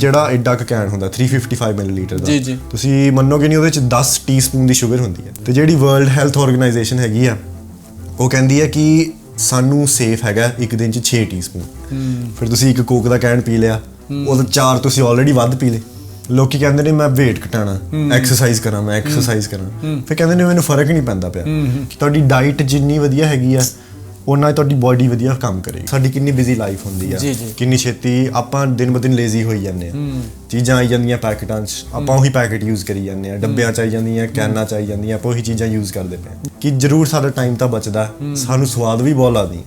ਜਿਹੜਾ ਐਡਾ ਕੁ ਕੈਨ ਹੁੰਦਾ 355 ਮਿਲੀਲੀਟਰ ਦਾ ਜੀ, ਜੀ। ਤੁਸੀਂ ਮੰਨੋਗੇ ਨਹੀਂ ਉਹਦੇ ਚ 10 ਟੀਸਪੂਨ ਦੀ ਸ਼ੂਗਰ ਹੁੰਦੀ ਹੈ। ਤੇ ਜਿਹੜੀ ਵਰਲਡ ਹੈਲਥ ਆਰਗੇਨਾਈਜੇਸ਼ਨ ਹੈਗੀ ਆ ਉਹ ਕਹਿੰਦੀ ਹੈ ਕਿ ਸਾਨੂੰ ਸੇਫ ਹੈਗਾ ਇੱਕ ਦਿਨ ਚ 6 ਟੀਸਪੂਨ ਫਿਰ ਤੁਸੀਂ ਇੱਕ ਕੋਕ ਦਾ ਕੈਨ ਪੀ ਲਿਆ ਉਹਦਾ ਚਾਰ ਤੁਸੀਂ ਆਲਰੇਡੀ ਵੱਧ ਪੀ ਲਏ। ਲੋਕੀ ਕਹਿੰਦੇ ਨੇ ਮੈਂ weight ਘਟਾਣਾ ਐਕਸਰਸਾਈਜ਼ ਕਰਾਂ ਮੈਂ ਐਕਸਰਸਾਈਜ਼ ਕਰਾਂ। ਫਿਰ ਕਹਿੰਦੇ ਨੇ ਮੈਨੂੰ ਫ਼ਰਕ ਨਹੀਂ ਪੈਂਦਾ ਪਿਆ। ਤੁਹਾਡੀ ਡਾਈਟ ਜਿੰਨੀ ਵਧੀਆ ਹੈਗੀ ਆ ਉਹਨਾਂ ਹੀ ਤੁਹਾਡੀ ਬਾਡੀ ਵਧੀਆ ਕੰਮ ਕਰੇਗੀ। ਸਾਡੀ ਕਿੰਨੀ ਬਿਜ਼ੀ ਲਾਈਫ ਹੁੰਦੀ ਆ। ਕਿੰਨੀ ਛੇਤੀ ਆਪਾਂ ਦਿਨ ਬ ਦਿਨ ਲੇਜ਼ੀ ਹੋਈ ਜਾਂਦੇ ਆ। ਚੀਜ਼ਾਂ ਆਈ ਜਾਂਦੀਆਂ ਪੈਕਟਾਂ 'ਚ। ਆਪਾਂ ਉਹੀ ਪੈਕਟ ਯੂਜ਼ ਕਰੀ ਜਾਂਦੇ ਆ। ਡੱਬਿਆਂ 'ਚ ਆਈ ਜਾਂਦੀਆਂ ਕੈਨਾਂ 'ਚ ਆਈ ਜਾਂਦੀਆਂ ਆਪਾਂ ਉਹੀ ਚੀਜ਼ਾਂ ਯੂਜ਼ ਕਰਦੇ ਪਏ। ਕਿ ਜ਼ਰੂਰ ਸਾਡਾ ਟਾਈਮ ਤਾਂ ਬਚਦਾ। ਸਾਨੂੰ ਸਵਾਦ ਵੀ ਬਹੁਤ ਲੱਗਦੀ।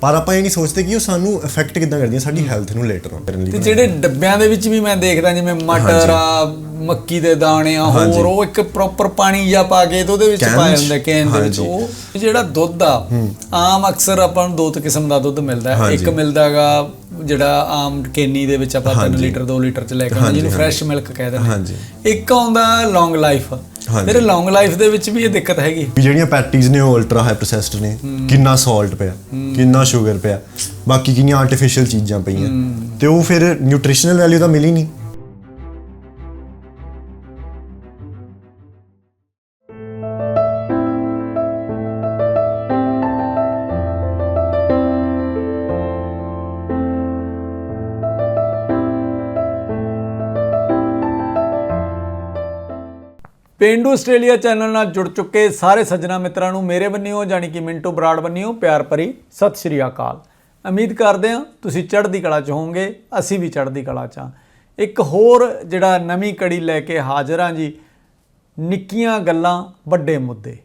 ਪਰ ਆਪਾਂ ਇਹ ਨਹੀਂ ਸੋਚਦੇ ਕਿ ਉਹ ਸਾਨੂੰ ਇਫੈਕਟ ਕਿੱਦਾਂ ਕਰਦੀਆਂ ਸਾਡੀ ਹੈਲਥ ਨੂੰ ਲੇਟਰ ਔਨ ਕਰਨ ਲਈ ਤੇ ਜਿਹੜੇ ਡੱਬਿਆਂ ਦੇ ਵਿੱਚ ਵੀ ਮੈਂ ਦੇਖਦਾ ਜਿਵੇਂ ਮਟਰ ਆ ਮੱਕੀ ਦੇ ਦਾਣੇ ਆ ਹੋਰ ਉਹ ਇੱਕ ਪ੍ਰੋਪਰ ਪਾਣੀ ਜਾਂ ਪਾ ਕੇ ਤੇ ਉਹਦੇ ਵਿੱਚ ਕੈਨ ਪਾਇਆ ਚ? ਹੁੰਦਾ ਕੈਨ ਦੇ ਵਿੱਚ। ਹਾਂਜੀ। ਉਹ ਜਿਹੜਾ ਦੁੱਧ ਆ ਆਮ ਅਕਸਰ ਆਪਾਂ ਨੂੰ ਦੋ ਤ ਕਿਸਮ ਦਾ ਦੁੱਧ ਮਿਲਦਾ। ਹੈ ਇੱਕ ਮਿਲਦਾਗਾ ਜਿਹੜਾ ਆਮ ਕੇਨੀ ਦੇ ਵਿੱਚ ਆਪਾਂ 3 ਲੀਟਰ 2 ਲੀਟਰ ਚ ਲੈ ਕੇ ਆਉਂਦੇ ਜਿਹਨੂੰ ਫਰੈਸ਼ ਮਿਲਕ ਕਹਿੰਦੇ ਨੇ ਹਾਂਜੀ। ਇੱਕ ਆਉਂਦਾ ਲੌਂਗ ਲਾਈਫ ਫਿਰ ਲੌਂਗ ਲਾਈਫ ਦੇ ਵਿੱਚ ਵੀ ਇਹ ਦਿੱਕਤ ਹੈਗੀ। ਜਿਹੜੀਆਂ ਪੈਟੀਜ਼ ਨੇ ਉਹ ਅਲਟਰਾ ਹਾਈ ਪ੍ਰੋਸੈਸਡ ਨੇ। ਕਿੰਨਾ ਸਾਲਟ ਪਿਆ ਕਿੰਨਾ ਸ਼ੂਗਰ ਪਿਆ। ਬਾਕੀ ਕਿੰਨੀਆਂ ਆਰਟੀਫੀਸ਼ੀਅਲ ਚੀਜ਼ਾਂ ਪਈਆਂ। ਤੇ ਉਹ ਫਿਰ ਨਿਊਟ੍ਰੀਸ਼ਨਲ ਵੈਲਿਊ ਤਾਂ ਮਿਲੀ ਨਹੀਂ। ਪੇਂਡੂ ਆਸਟ੍ਰੇਲੀਆ ਚੈਨਲ ਨਾਲ ਜੁੜ ਚੁੱਕੇ ਸਾਰੇ ਸੱਜਣਾ ਮਿੱਤਰਾਂ ਨੂੰ ਮੇਰੇ ਬੰਨਿਓ ਜਾਣੀ ਕਿ ਮਿੰਟੂ ਬਰਾੜ ਬੰਨਿਓ, ਪਿਆਰ ਭਰੀ ਸਤਿ ਸ਼੍ਰੀ ਅਕਾਲ। ਉਮੀਦ ਕਰਦੇ ਹਾਂ ਤੁਸੀਂ ਚੜ੍ਹਦੀ ਕਲਾ ਚ ਹੋਵੋਗੇ, ਅਸੀਂ ਵੀ ਚੜ੍ਹਦੀ ਕਲਾ ਚ ਹਾਂ। ਇੱਕ ਹੋਰ ਜਿਹੜਾ ਨਵੀਂ ਕੜੀ ਲੈ ਕੇ ਹਾਜ਼ਰ ਹਾਂ ਜੀ, ਨਿੱਕੀਆਂ ਗੱਲਾਂ, ਵੱਡੇ ਮੁੱਦੇ।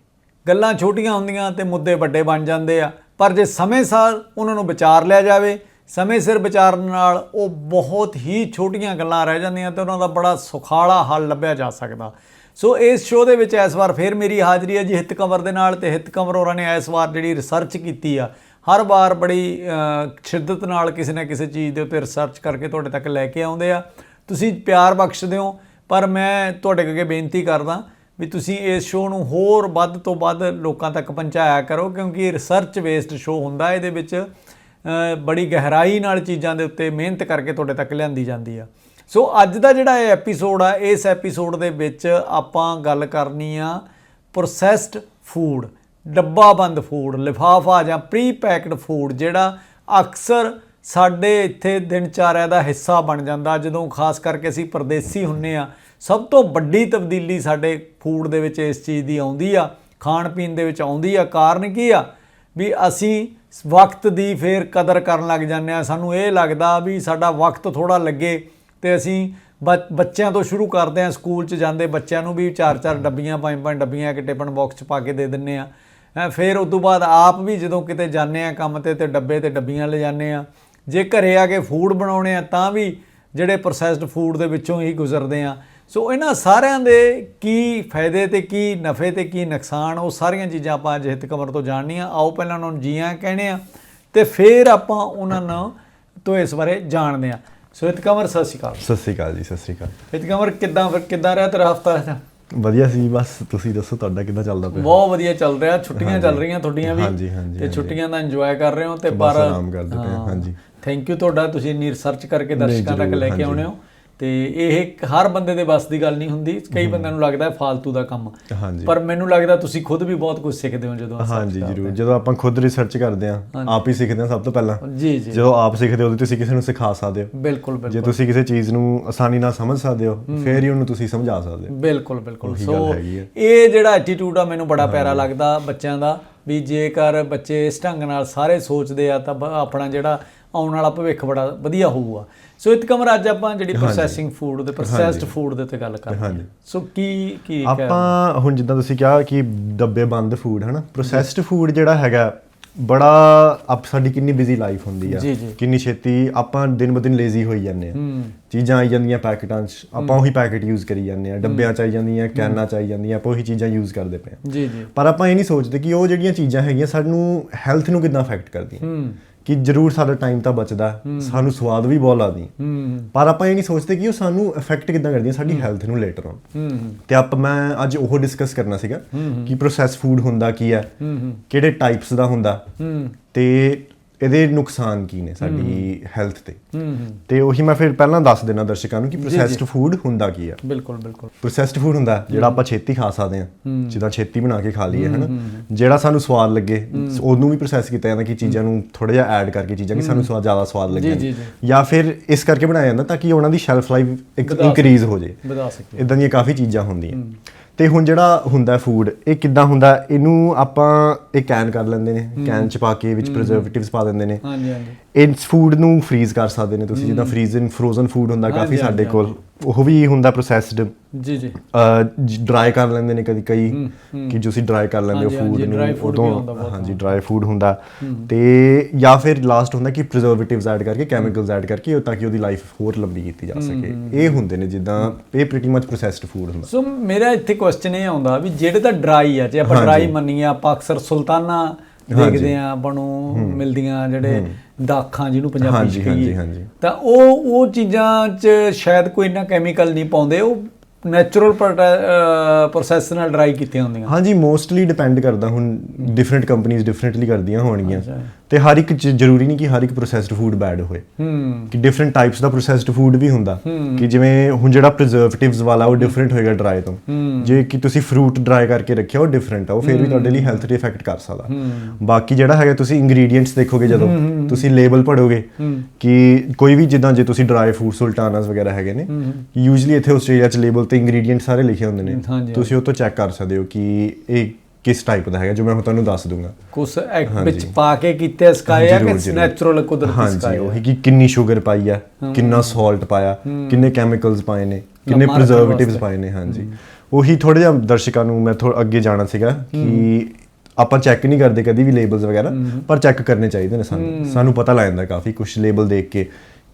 ਗੱਲਾਂ ਛੋਟੀਆਂ ਹੁੰਦੀਆਂ ਤੇ ਮੁੱਦੇ ਵੱਡੇ ਬਣ ਜਾਂਦੇ ਆ, ਪਰ ਜੇ ਸਮੇਂ ਸਾਰ ਉਹਨਾਂ ਨੂੰ ਵਿਚਾਰ ਲਿਆ ਜਾਵੇ, ਸਮੇਂ ਸਿਰ ਵਿਚਾਰਨ ਨਾਲ ਉਹ ਬਹੁਤ ਹੀ ਛੋਟੀਆਂ ਗੱਲਾਂ ਰਹਿ ਜਾਂਦੀਆਂ ਤੇ ਉਹਨਾਂ ਦਾ ਬੜਾ ਸੁਖਾਲਾ ਹੱਲ ਲੱਭਿਆ ਜਾ ਸਕਦਾ। ਸੋ ਇਸ ਸ਼ੋਅ ਦੇ ਵਿੱਚ ਇਸ ਵਾਰ ਫੇਰ ਮੇਰੀ ਹਾਜ਼ਰੀ ਹੈ ਜੀ ਹਿੱਤ ਕੰਵਰ ਦੇ ਨਾਲ ਤੇ ਹਿੱਤ ਕੰਵਰ ਹੋਰਾਂ ਨੇ ਇਸ ਵਾਰ ਜਿਹੜੀ ਰਿਸਰਚ ਕੀਤੀ ਆ, ਹਰ ਵਾਰ ਬੜੀ ਸ਼ਿੱਦਤ ਨਾਲ ਕਿਸੇ ਨਾ ਕਿਸੇ ਚੀਜ਼ ਦੇ ਉੱਤੇ ਰਿਸਰਚ ਕਰਕੇ ਤੁਹਾਡੇ ਤੱਕ ਲੈ ਕੇ ਆਉਂਦੇ ਆ। ਤੁਸੀਂ ਪਿਆਰ ਬਖਸ਼ਦੇ ਹੋ, ਪਰ ਮੈਂ ਤੁਹਾਡੇ ਅੱਗੇ ਬੇਨਤੀ ਕਰਦਾ ਵੀ ਤੁਸੀਂ ਇਸ ਸ਼ੋਅ ਨੂੰ ਹੋਰ ਵੱਧ ਤੋਂ ਵੱਧ ਲੋਕਾਂ ਤੱਕ ਪਹੁੰਚਾਇਆ ਕਰੋ, ਕਿਉਂਕਿ ਇਹ ਰਿਸਰਚ ਬੇਸਡ ਸ਼ੋਅ ਹੁੰਦਾ ਇਹਦੇ ਵਿੱਚ ਬੜੀ ਗਹਿਰਾਈ ਨਾਲ ਚੀਜ਼ਾਂ ਦੇ ਉੱਤੇ ਮਿਹਨਤ ਕਰਕੇ ਤੁਹਾਡੇ ਤੱਕ ਲਿਆਂਦੀ ਜਾਂਦੀ ਆ। ਸੋ ਅੱਜ ਦਾ ਜਿਹੜਾ ਇਹ ਐਪੀਸੋਡ ਆ, ਇਸ ਐਪੀਸੋਡ ਦੇ ਵਿੱਚ ਆਪਾਂ ਗੱਲ ਕਰਨੀ ਆ ਪ੍ਰੋਸੈਸਡ ਫੂਡ ਡੱਬਾਬੰਦ ਫੂਡ ਲਿਫਾਫਾ ਜਾਂ ਪ੍ਰੀ ਪੈਕਡ ਫੂਡ ਜਿਹੜਾ ਅਕਸਰ ਸਾਡੇ ਇੱਥੇ ਦਿਨਚਾਰਿਆ ਦਾ ਹਿੱਸਾ ਬਣ ਜਾਂਦਾ। ਜਦੋਂ ਖਾਸ ਕਰਕੇ ਅਸੀਂ ਪਰਦੇਸੀ ਹੁੰਨੇ ਆ, ਸਭ ਤੋਂ ਵੱਡੀ ਤਬਦੀਲੀ ਸਾਡੇ ਫੂਡ ਦੇ ਵਿੱਚ ਇਸ ਚੀਜ਼ ਦੀ ਆਉਂਦੀ ਆ, ਖਾਣ ਪੀਣ ਦੇ ਵਿੱਚ ਆਉਂਦੀ ਆ। ਕਾਰਨ ਕੀ ਆ? ਵੀ ਅਸੀਂ ਵਕਤ ਦੀ ਫੇਰ ਕਦਰ ਕਰਨ ਲੱਗ ਜਾਂਦੇ ਆ। ਸਾਨੂੰ ਇਹ ਲੱਗਦਾ ਵੀ ਸਾਡਾ ਵਕਤ ਥੋੜਾ ਲੱਗੇ। ਤੇ ਅਸੀਂ ਬੱਚਿਆਂ ਤੋਂ ਸ਼ੁਰੂ ਕਰਦੇ ਆ ਸਕੂਲ 'ਚ ਜਾਂਦੇ ਬੱਚਿਆਂ ਨੂੰ ਵੀ ਚਾਰ ਚਾਰ ਡੱਬੀਆਂ ਪੰਜ ਪੰਜ ਡੱਬੀਆਂ ਇੱਕ ਟਿਫਨ ਬਾਕਸ 'ਚ ਪਾ ਕੇ ਦੇ ਦਿੰਨੇ ਆ ਫਿਰ ਉਸ ਤੋਂ ਬਾਅਦ ਆਪ ਵੀ ਜਦੋਂ ਕਿਤੇ ਜਾਂਦੇ ਆ ਕੰਮ ਤੇ ਤੇ ਡੱਬੇ ਤੇ ਡੱਬੀਆਂ ਲੈ ਜਾਂਦੇ ਆ ਜੇ ਘਰੇ ਆ ਕੇ ਫੂਡ ਬਣਾਉਣੇ ਆ ਤਾਂ ਵੀ ਜਿਹੜੇ ਪ੍ਰੋਸੈਸਡ ਫੂਡ ਦੇ ਵਿੱਚੋਂ ਹੀ ਗੁਜ਼ਰਦੇ ਆ ਸੋ ਇਹਨਾਂ ਸਾਰਿਆਂ ਦੇ ਕੀ ਫਾਇਦੇ ਤੇ ਕੀ ਨਫੇ ਤੇ ਕੀ ਨੁਕਸਾਨ ਉਹ ਸਾਰੀਆਂ ਚੀਜ਼ਾਂ ਆਪਾਂ ਅੱਜ ਹਿੱਤ ਕਮਰ ਤੋਂ ਜਾਣਨੀਆਂ। ਆਓ ਪਹਿਲਾਂ ਉਹਨਾਂ ਨੂੰ ਜੀਆਂ ਕਹਿੰਦੇ ਆ ਤੇ ਫਿਰ ਆਪਾਂ ਉਹਨਾਂ ਨੂੰ ਤੋਂ ਇਸ ਬਾਰੇ ਜਾਣਦੇ ਆ ਸੋ ਹਿੱਤ ਕਮਰ ਸਤਿ ਸ਼੍ਰੀ ਅਕਾਲ। ਸਤਿ ਸ੍ਰੀ ਅਕਾਲ ਜੀ ਸਤਿ ਸ੍ਰੀ ਅਕਾਲ। ਹਿੱਤ ਕਮਰ ਕਿੱਦਾਂ ਫਿਰ ਕਿੱਦਾਂ ਰਿਹਾ ਤੇਰਾ ਹਫਤਾ ਵਧੀਆ ਸੀ ਬਸ ਤੁਸੀਂ ਦੱਸੋ ਤੁਹਾਡਾ ਕਿੱਦਾਂ ਚੱਲਦਾ ਪਿਆ? ਬਹੁਤ ਵਧੀਆ ਚੱਲ ਰਿਹਾ ਛੁੱਟੀਆਂ ਚੱਲ ਰਹੀਆਂ ਤੁਹਾਡੀਆਂ ਵੀ। ਹਾਂਜੀ, ਹਾਂਜੀ, ਤੇ। ਛੁੱਟੀਆਂ ਦਾ ਇੰਜੋਏ ਕਰ ਰਹੇ ਹੋ ਤੇ ਪਰ ਆਰਾਮ ਕਰਦੇ ਪਏ ਹਾਂ, ਹਾਂਜੀ। ਥੈਂਕ ਯੂ ਤੁਹਾਡਾ ਤੁਸੀਂ ਇੰਨੀ ਰਿਸਰਚ ਕਰਕੇ ਦਰਸ਼ਕਾਂ ਤੱਕ ਲੈ ਕੇ। ਆਉਣੇ ਹੋ। ਤੇ ਇਹ ਹਰ ਬੰਦੇ ਦੇ ਵੱਸ ਦੀ ਗੱਲ ਨਹੀਂ ਹੁੰਦੀ। ਕਈ ਬੰਦਿਆਂ ਨੂੰ ਲੱਗਦਾ ਹੈ ਫਾਲਤੂ ਦਾ ਕੰਮ। ਪਰ ਮੈਨੂੰ ਲੱਗਦਾ ਤੁਸੀਂ ਖੁਦ ਵੀ ਬਹੁਤ ਕੁਝ ਸਿੱਖਦੇ ਹੋ ਜਦੋਂ ਹਾਂਜੀ ਜਰੂਰ। ਜਦੋਂ ਆਪਾਂ ਖੁਦ ਰਿਸਰਚ ਕਰਦੇ ਆਂ ਆਪ ਹੀ ਸਿੱਖਦੇ ਆਂ ਸਭ ਤੋਂ ਪਹਿਲਾਂ। ਜੀ ਜੀ। ਜਦੋਂ ਆਪ ਸਿੱਖਦੇ ਹੋ ਤੁਸੀਂ ਕਿਸੇ ਨੂੰ ਸਿਖਾ ਸਕਦੇ ਹੋ। ਬਿਲਕੁਲ ਜੇ ਬਿਲਕੁਲ। ਤੁਸੀਂ ਕਿਸੇ ਚੀਜ਼ ਨੂੰ ਆਸਾਨੀ ਨਾਲ ਸਮਝ ਸਕਦੇ ਹੋ ਫੇਰ ਹੀ ਉਹਨੂੰ ਤੁਸੀਂ ਸਮਝਾ ਸਕਦੇ ਹੋ। ਬਿਲਕੁਲ ਬਿਲਕੁਲ। ਸੋ। ਇਹ ਜਿਹੜਾ ਐਟੀਟਿਊਡ ਆ ਮੈਨੂੰ ਬੜਾ ਪਿਆਰਾ ਲੱਗਦਾ ਬੱਚਿਆਂ ਦਾ ਵੀ ਜੇਕਰ ਬੱਚੇ ਇਸ ਢੰਗ ਨਾਲ ਸਾਰੇ ਸੋਚਦੇ ਆ ਤਾਂ ਆਪਣਾ ਜਿਹੜਾ ਆਉਣ ਵਾਲਾ ਭਵਿੱਖ ਬੜਾ ਵਧੀਆ ਹੋਊਗਾ। ਸੋ ਇਤਕਮਰ ਅੱਜ ਆਪਾਂ ਜਿਹੜੀ ਪ੍ਰੋਸੈਸਿੰਗ ਫੂਡ ਤੇ ਪ੍ਰੋਸੈਸਡ ਫੂਡ ਦੇ ਉੱਤੇ ਗੱਲ ਕਰਦੇ ਹਾਂ। ਸੋ ਕੀ ਕੀ ਆਪਾਂ ਹੁਣ ਜਿੱਦਾਂ ਤੁਸੀਂ ਕਿਹਾ ਕਿ ਡੱਬੇ ਬੰਦ ਫੂਡ ਹਨਾ? ਪ੍ਰੋਸੈਸਡ ਫੂਡ ਜਿਹੜਾ ਹੈਗਾ ਬੜਾ ਆਪ ਸਾਡੀ ਕਿੰਨੀ ਬਿਜ਼ੀ ਲਾਈਫ ਹੁੰਦੀ ਆ। ਕਿੰਨੀ ਛੇਤੀ ਆਪਾਂ ਦਿਨ ਬ ਦਿਨ ਲੇਜ਼ੀ ਹੋਈ ਜਾਂਦੇ ਆ। ਚੀਜ਼ਾਂ ਆਈ ਜਾਂਦੀਆਂ ਪੈਕਟਾਂ 'ਚ। ਆਪਾਂ ਉਹੀ ਪੈਕਟ ਯੂਜ਼ ਕਰੀ ਜਾਂਦੇ ਆ। ਡੱਬਿਆਂ 'ਚ ਆਈ ਜਾਂਦੀਆਂ ਕੈਨਾਂ 'ਚ ਆਈ ਜਾਂਦੀਆਂ ਆਪਾਂ ਉਹੀ ਚੀਜ਼ਾਂ ਯੂਜ਼ ਕਰਦੇ ਪਏ ਆ। ਪਰ ਆਪਾਂ ਇਹ ਨਹੀਂ ਸੋਚਦੇ ਕਿ ਉਹ ਜਿਹੜੀਆਂ ਚੀਜ਼ਾਂ ਹੈਗੀਆਂ ਸਾਨੂੰ ਹੈਲਥ ਨੂੰ ਕਿੱਦਾਂ ਅਫੈਕਟ ਕਰਦੀਆਂ। ਕਿ ਜ਼ਰੂਰ ਸਾਡਾ ਟਾਈਮ ਤਾਂ ਬਚਦਾ ਸਾਨੂੰ ਸਵਾਦ ਵੀ ਬਹੁਤ ਲੱਗਦੀ ਪਰ ਆਪਾਂ ਇਹ ਨਹੀਂ ਸੋਚਦੇ ਕਿ ਉਹ ਸਾਨੂੰ ਅਫੈਕਟ ਕਿੱਦਾਂ ਕਰਦੀਆਂ ਸਾਡੀ ਹੈਲਥ ਨੂੰ ਲੇਟਰ ਔਨ ਤੇ ਆਪ ਮੈਂ ਅੱਜ ਉਹ ਡਿਸਕਸ ਕਰਨਾ ਸੀਗਾ ਕਿ ਪ੍ਰੋਸੈਸ ਫੂਡ ਹੁੰਦਾ ਕੀ ਹੈ ਕਿਹੜੇ ਟਾਈਪਸ ਦਾ ਹੁੰਦਾ। ਤੇ ਇਹਦੇ ਨੁਕਸਾਨ ਕੀ ਨੇ ਸਾਡੀ ਹੈਲਥ ਤੇ? ਤੇ ਉਹੀ ਮੈਂ ਫਿਰ ਪਹਿਲਾਂ ਦੱਸ ਦੇਣਾ ਦਰਸ਼ਕਾਂ ਨੂੰ ਕਿ ਪ੍ਰੋਸੈਸਡ ਫੂਡ ਹੁੰਦਾ ਕੀ ਆ? ਬਿਲਕੁਲ ਬਿਲਕੁਲ। ਪ੍ਰੋਸੈਸਡ ਫੂਡ ਹੁੰਦਾ ਜਿਹੜਾ ਆਪਾਂ ਛੇਤੀ ਖਾ ਸਕਦੇ ਹਾਂ। ਜਿੱਦਾਂ ਛੇਤੀ ਬਣਾ ਕੇ ਖਾ ਲਈਏ ਹਨਾ? ਜਿਹੜਾ ਸਾਨੂੰ ਸਵਾਦ ਲੱਗੇ ਉਹਨੂੰ ਵੀ ਪ੍ਰੋਸੈਸ ਕੀਤਾ ਜਾਂਦਾ ਕਿ ਚੀਜ਼ਾਂ ਨੂੰ ਥੋੜਾ ਜਿਹਾ ਐਡ ਕਰਕੇ ਚੀਜ਼ਾਂ ਕਿ ਸਾਨੂੰ ਸਵਾਦ ਜ਼ਿਆਦਾ ਸਵਾਦ ਲੱਗੇ ਜੀ, ਫਿਰ ਇਸ ਕਰਕੇ ਬਣਾਇਆ ਜਾਂਦਾ ਤਾਂ ਕਿ ਉਹਨਾਂ ਦੀ ਸ਼ੈਲਫ ਲਾਈਫ ਇਨਕਰੀਜ਼ ਹੋ ਜੇ ਵਧਾ ਸਕਦੇ ਇਦਾਂ ਦੀਆਂ ਕਾਫੀ ਚੀਜ਼ਾਂ ਹੁੰਦੀਆਂ। ਤੇ ਹੁਣ ਜਿਹੜਾ ਹੁੰਦਾ ਫੂਡ ਇਹ ਕਿੱਦਾਂ ਹੁੰਦਾ? ਇਹਨੂੰ ਆਪਾਂ ਇਹ ਕੈਨ ਕਰ ਲੈਂਦੇ ਨੇ ਕੈਨ ਚ ਪਾ ਕੇ ਵਿੱਚ ਪ੍ਰੀਜ਼ਰਵੇਟਿਵਸ ਪਾ ਦਿੰਦੇ ਨੇ। ਹਾਂਜੀ ਹਾਂਜੀ। ਇਸ ਫੂਡ ਨੂੰ ਫਰੀਜ਼ ਕਰ ਸਕਦੇ ਨੇ ਤੁਸੀਂ ਜਿੱਦਾਂ ਫ੍ਰੀਜ਼ਨ ਫਰੋਜ਼ਨ ਫੂਡ ਹੁੰਦਾ ਕਾਫੀ ਸਾਡੇ ਕੋਲ। ਉਹ ਵੀ ਹੁੰਦਾ ਪ੍ਰੋਸੈਸਡ ਜੀ ਜੀ। ਡਰਾਈ ਕਰ ਲੈਂਦੇ ਨੇ ਕਦੀ ਕਈ ਕਿ ਤੁਸੀਂ ਡਰਾਈ ਕਰ ਲੈਂਦੇ ਹੋ ਫੂਡ ਨੂੰ ਬਹੁਤ, ਹਾਂਜੀ ਡਰਾਈ ਫੂਡ ਹੁੰਦਾ। ਤੇ ਜਾਂ ਫਿਰ ਲਾਸਟ ਹੁੰਦਾ ਕਿ ਪ੍ਰੀਜ਼ਰਵੇਟਿਵਸ ਐਡ ਕਰਕੇ ਕੈਮੀਕਲਸ ਐਡ ਕਰਕੇ ਉਹ ਤਾਂ ਕਿ ਉਹਦੀ ਲਾਈਫ ਹੋਰ ਲੰਬੀ ਕੀਤੀ ਜਾ ਸਕੇ। ਇਹ ਹੁੰਦੇ ਨੇ ਜਿੱਦਾਂ ਇਹ ਪ੍ਰੀਟੀ ਮੱਚ ਪ੍ਰੋਸੈਸਡ ਫੂਡ ਹੁੰਦਾ। ਸੋ ਮੇਰਾ ਇੱਥੇ ਕੁਐਸਚਨ ਇਹ ਆਉਂਦਾ ਵੀ ਜਿਹੜੇ ਤਾਂ ਡਰਾਈ ਆ ਜੇ ਆਪਾਂ ਡਰਾਈ ਮੰਨੀਏ ਆਪਾਂ ਅਕਸਰ ਸੁਲਤਾਨਾ ਦੇਖਦੇ ਆ ਆਪਾਂ ਨੂੰ ਮਿਲਦੀਆਂ ਜਿਹੜੇ ਦਾਖਾਂ ਜਿਹਨੂੰ ਪੰਜਾਬੀ ਚ ਹਾਂਜੀ, ਹਾਂਜੀ, ਕਹੀਏ ਹਾਂਜੀ। ਤਾਂ ਉਹ ਉਹ ਚੀਜ਼ਾਂ 'ਚ ਸ਼ਾਇਦ ਕੋਈ ਇੰਨਾ ਕੈਮੀਕਲ ਨਹੀਂ ਪਾਉਂਦੇ ਉਹ ਨੈਚੁਰਲ ਪ੍ਰੋਸੈਸ ਨਾਲ ਡਰਾਈ ਕੀਤੀਆਂ ਹੁੰਦੀਆਂ। ਹਾਂਜੀ ਮੋਸਟਲੀ ਡਿਪੈਂਡ ਕਰਦਾ ਹੁਣ ਡਿਫਰੈਂਟ ਕੰਪਨੀਆਂ ਡਿਫਰੈਂਟਲੀ ਕਰਦੀਆਂ ਹੋਣਗੀਆਂ। ਤੇ ਹਰ ਇੱਕ ਜ਼ਰੂਰੀ ਨਹੀਂ ਕਿ ਹਰ ਇੱਕ ਪ੍ਰੋਸੈਸਡ ਫੂਡ ਬੈਡ ਹੋਏ। ਹੂੰ। ਕਿ ਡਿਫਰੈਂਟ ਟਾਈਪਸ ਦਾ ਪ੍ਰੋਸੈਸਡ ਫੂਡ ਵੀ ਹੁੰਦਾ। ਕਿ ਜਿਵੇਂ ਹੁਣ ਜਿਹੜਾ ਪ੍ਰੀਜ਼ਰਵੇਟਿਵਸ ਵਾਲਾ ਉਹ ਡਿਫਰੈਂਟ ਹੋਏਗਾ ਡਰਾਈ ਤੋਂ। ਜੇ ਕਿ ਤੁਸੀਂ ਫਰੂਟ ਡਰਾਈ ਕਰਕੇ ਰੱਖਿਆ ਉਹ ਡਿਫਰੈਂਟ ਆ ਉਹ ਫਿਰ ਵੀ ਤੁਹਾਡੇ ਲਈ ਹੈਲਥ ਤੇ ਇਫੈਕਟ ਕਰ ਸਕਦਾ। ਬਾਕੀ ਜਿਹੜਾ ਹੈਗਾ ਤੁਸੀਂ ਇੰਗਰੀਡੀਐਂਟਸ ਦੇਖੋਗੇ ਜਦੋਂ ਤੁਸੀਂ ਲੇਬਲ ਪੜੋਗੇ ਕਿ ਕੋਈ ਵੀ ਜਿੱਦਾਂ ਜੇ ਤੁਸੀਂ ਡਰਾਈ ਫੂਡ ਸੁਲਟਾਨਾਸ ਵਗੈਰਾ ਹੈਗੇ ਨੇ ਯੂਜੂਅਲੀ ਇੱਥੇ ਆਸਟ੍ਰੇਲੀਆ ਚ ਲੇਬਲ ਤੇ ਇੰਗਰੀਡੀਐਂਟ ਸਾਰੇ ਲਿਖੇ ਹੁੰਦੇ ਨੇ। ਤੁਸੀਂ ਉਹ ਤੋਂ ਚੈੱਕ ਕਰ ਸਕਦੇ ਹੋ ਕਿ ਇਹ ਕਿਸ ਟਾਈਪ ਦਾ ਹੈਗਾ ਜੋ ਮੈਂ ਹੁਣ ਤੁਹਾਨੂੰ ਦੱਸ ਦੂੰਗਾ ਐਕ ਵਿੱਚ ਪਾ ਕੇ ਕੀਤੇ ਸਕਾਏ ਆ ਜ਼ਰੂਰ, ਕਿ। ਨੈਚੁਰਲ ਕੁਦਰਤੀ ਹਾਂਜੀ ਸਕਾਏ ਉਹੀ ਕਿ ਕਿੰਨੀ ਸ਼ੂਗਰ ਪਾਈ ਆ ਕਿੰਨਾ ਸਾਲਟ ਪਾਇਆ ਕਿੰਨੇ ਕੈਮੀਕਲਸ ਪਾਏ ਨੇ ਕਿੰਨੇ ਪ੍ਰੀਜ਼ਰਵੇਟਿਵਸ। ਪਾਏ ਨੇ ਹਾਂਜੀ। ਉਹੀ ਥੋੜਾ ਜਿਹਾ ਦਰਸ਼ਕਾਂ ਨੂੰ ਮੈਂ ਥੋੜਾ ਅੱਗੇ ਜਾਣਾ ਸੀਗਾ ਕਿ ਆਪਾਂ ਚੈੱਕ ਨਹੀਂ ਕਰਦੇ ਕਦੀ ਵੀ ਲੇਬਲਸ ਵਗੈਰਾ ਪਰ ਚੈੱਕ ਕਰਨੇ ਚਾਹੀਦੇ ਨੇ ਸਾਨੂੰ। ਸਾਨੂੰ ਪਤਾ ਲੱਗ ਜਾਂਦਾ ਕਾਫੀ ਕੁਝ ਲੇਬਲ ਦੇਖ ਕੇ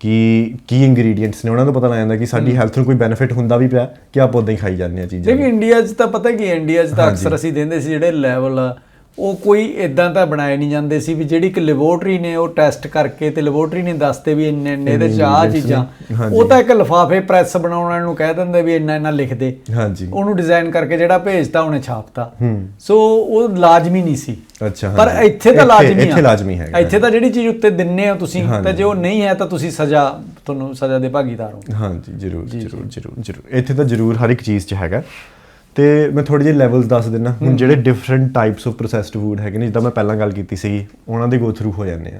ਕਿ ਕੀ ਇੰਗਰੀਡੀਐਂਟਸ ਨੇ? ਉਹਨਾਂ ਨੂੰ ਪਤਾ ਲੱਗ ਜਾਂਦਾ ਕਿ ਸਾਡੀ ਹੈਲਥ ਨੂੰ ਕੋਈ ਬੈਨੀਫਿਟ ਹੁੰਦਾ ਵੀ ਪਿਆ ਕਿ ਆਪਾਂ ਉਦਾਂ ਹੀ ਖਾਈ ਜਾਂਦੇ ਆ ਚੀਜ਼ਾਂ ਜਿਵੇਂ ਇੰਡੀਆ 'ਚ ਤਾਂ ਪਤਾ ਕੀ ਇੰਡੀਆ 'ਚ ਤਾਂ ਅਕਸਰ ਅਸੀਂ ਦਿੰਦੇ ਸੀ ਜਿਹੜੇ ਲੈਵਲ ਆ ਉਹ ਕੋਈ ਇਦਾਂ ਤਾਂ ਬਣਾਏ ਨਹੀਂ ਜਾਂਦੇ ਸੀ ਵੀ ਜਿਹੜੀ ਇੱਕ ਲੈਬੋਰਟਰੀ ਨੇ ਉਹ ਟੈਸਟ ਕਰਕੇ ਤੇ ਲੈਬੋਰਟਰੀ ਨੇ ਦੱਸਤੇ ਵੀ ਇੰਨੇ ਇੰਨੇ ਇਹਦੇ ਚ ਆ ਚੀਜ਼ਾਂ। ਉਹ ਤਾਂ ਇੱਕ ਲਿਫਾਫੇ ਪ੍ਰੈਸ ਬਣਾਉਣ ਵਾਲੇ ਨੂੰ ਕਹਿ ਦਿੰਦੇ ਵੀ ਇੰਨਾ ਇੰਨਾ ਲਿਖ ਦੇ ਹਾਂਜੀ। ਉਹਨੂੰ ਡਿਜ਼ਾਈਨ ਕਰਕੇ ਜਿਹੜਾ ਭੇਜਤਾ ਉਹਨੇ ਛਾਪਤਾ। ਸੋ ਉਹ ਲਾਜ਼ਮੀ ਨਹੀਂ ਸੀ। ਅੱਛਾ ਪਰ। ਇੱਥੇ ਤਾਂ ਲਾਜ਼ਮੀ ਆ। ਇੱਥੇ ਲਾਜ਼ਮੀ ਹੈਗਾ। ਇੱਥੇ ਤਾਂ ਜਿਹੜੀ ਚੀਜ਼ ਉੱਤੇ ਦਿੰਨੇ ਆ ਤੁਸੀਂ ਤਾਂ ਜੇ ਉਹ ਨਹੀਂ ਹੈ ਤਾਂ ਤੁਸੀਂ ਸਜ਼ਾ ਤੁਹਾਨੂੰ ਸਜ਼ਾ ਦੇ ਭਾਗੀਦਾਰ ਹੋ। ਹਾਂਜੀ ਜ਼ਰੂਰ ਜ਼ਰੂਰ ਜ਼ਰੂਰ ਜ਼ਰੂਰ। ਇੱਥੇ ਤਾਂ ਜ਼ਰੂਰ ਹਰ ਇੱਕ ਚੀਜ਼ 'ਚ ਹੈਗਾ। ਤੇ ਮੈਂ ਥੋੜੇ ਜਿਹੇ ਲੈਵਲਸ ਦੱਸ ਦਿੰਨਾ। ਹੁਣ ਜਿਹੜੇ different types of processed food ਹੈਗੇ ਨੇ ਜਿੱਦਾਂ ਮੈਂ ਪਹਿਲਾਂ ਗੱਲ ਕੀਤੀ ਸੀਗੀ ਉਹਨਾਂ ਦੇ ਗੋ ਥਰੂ ਹੋ ਜਾਂਦੇ ਆ।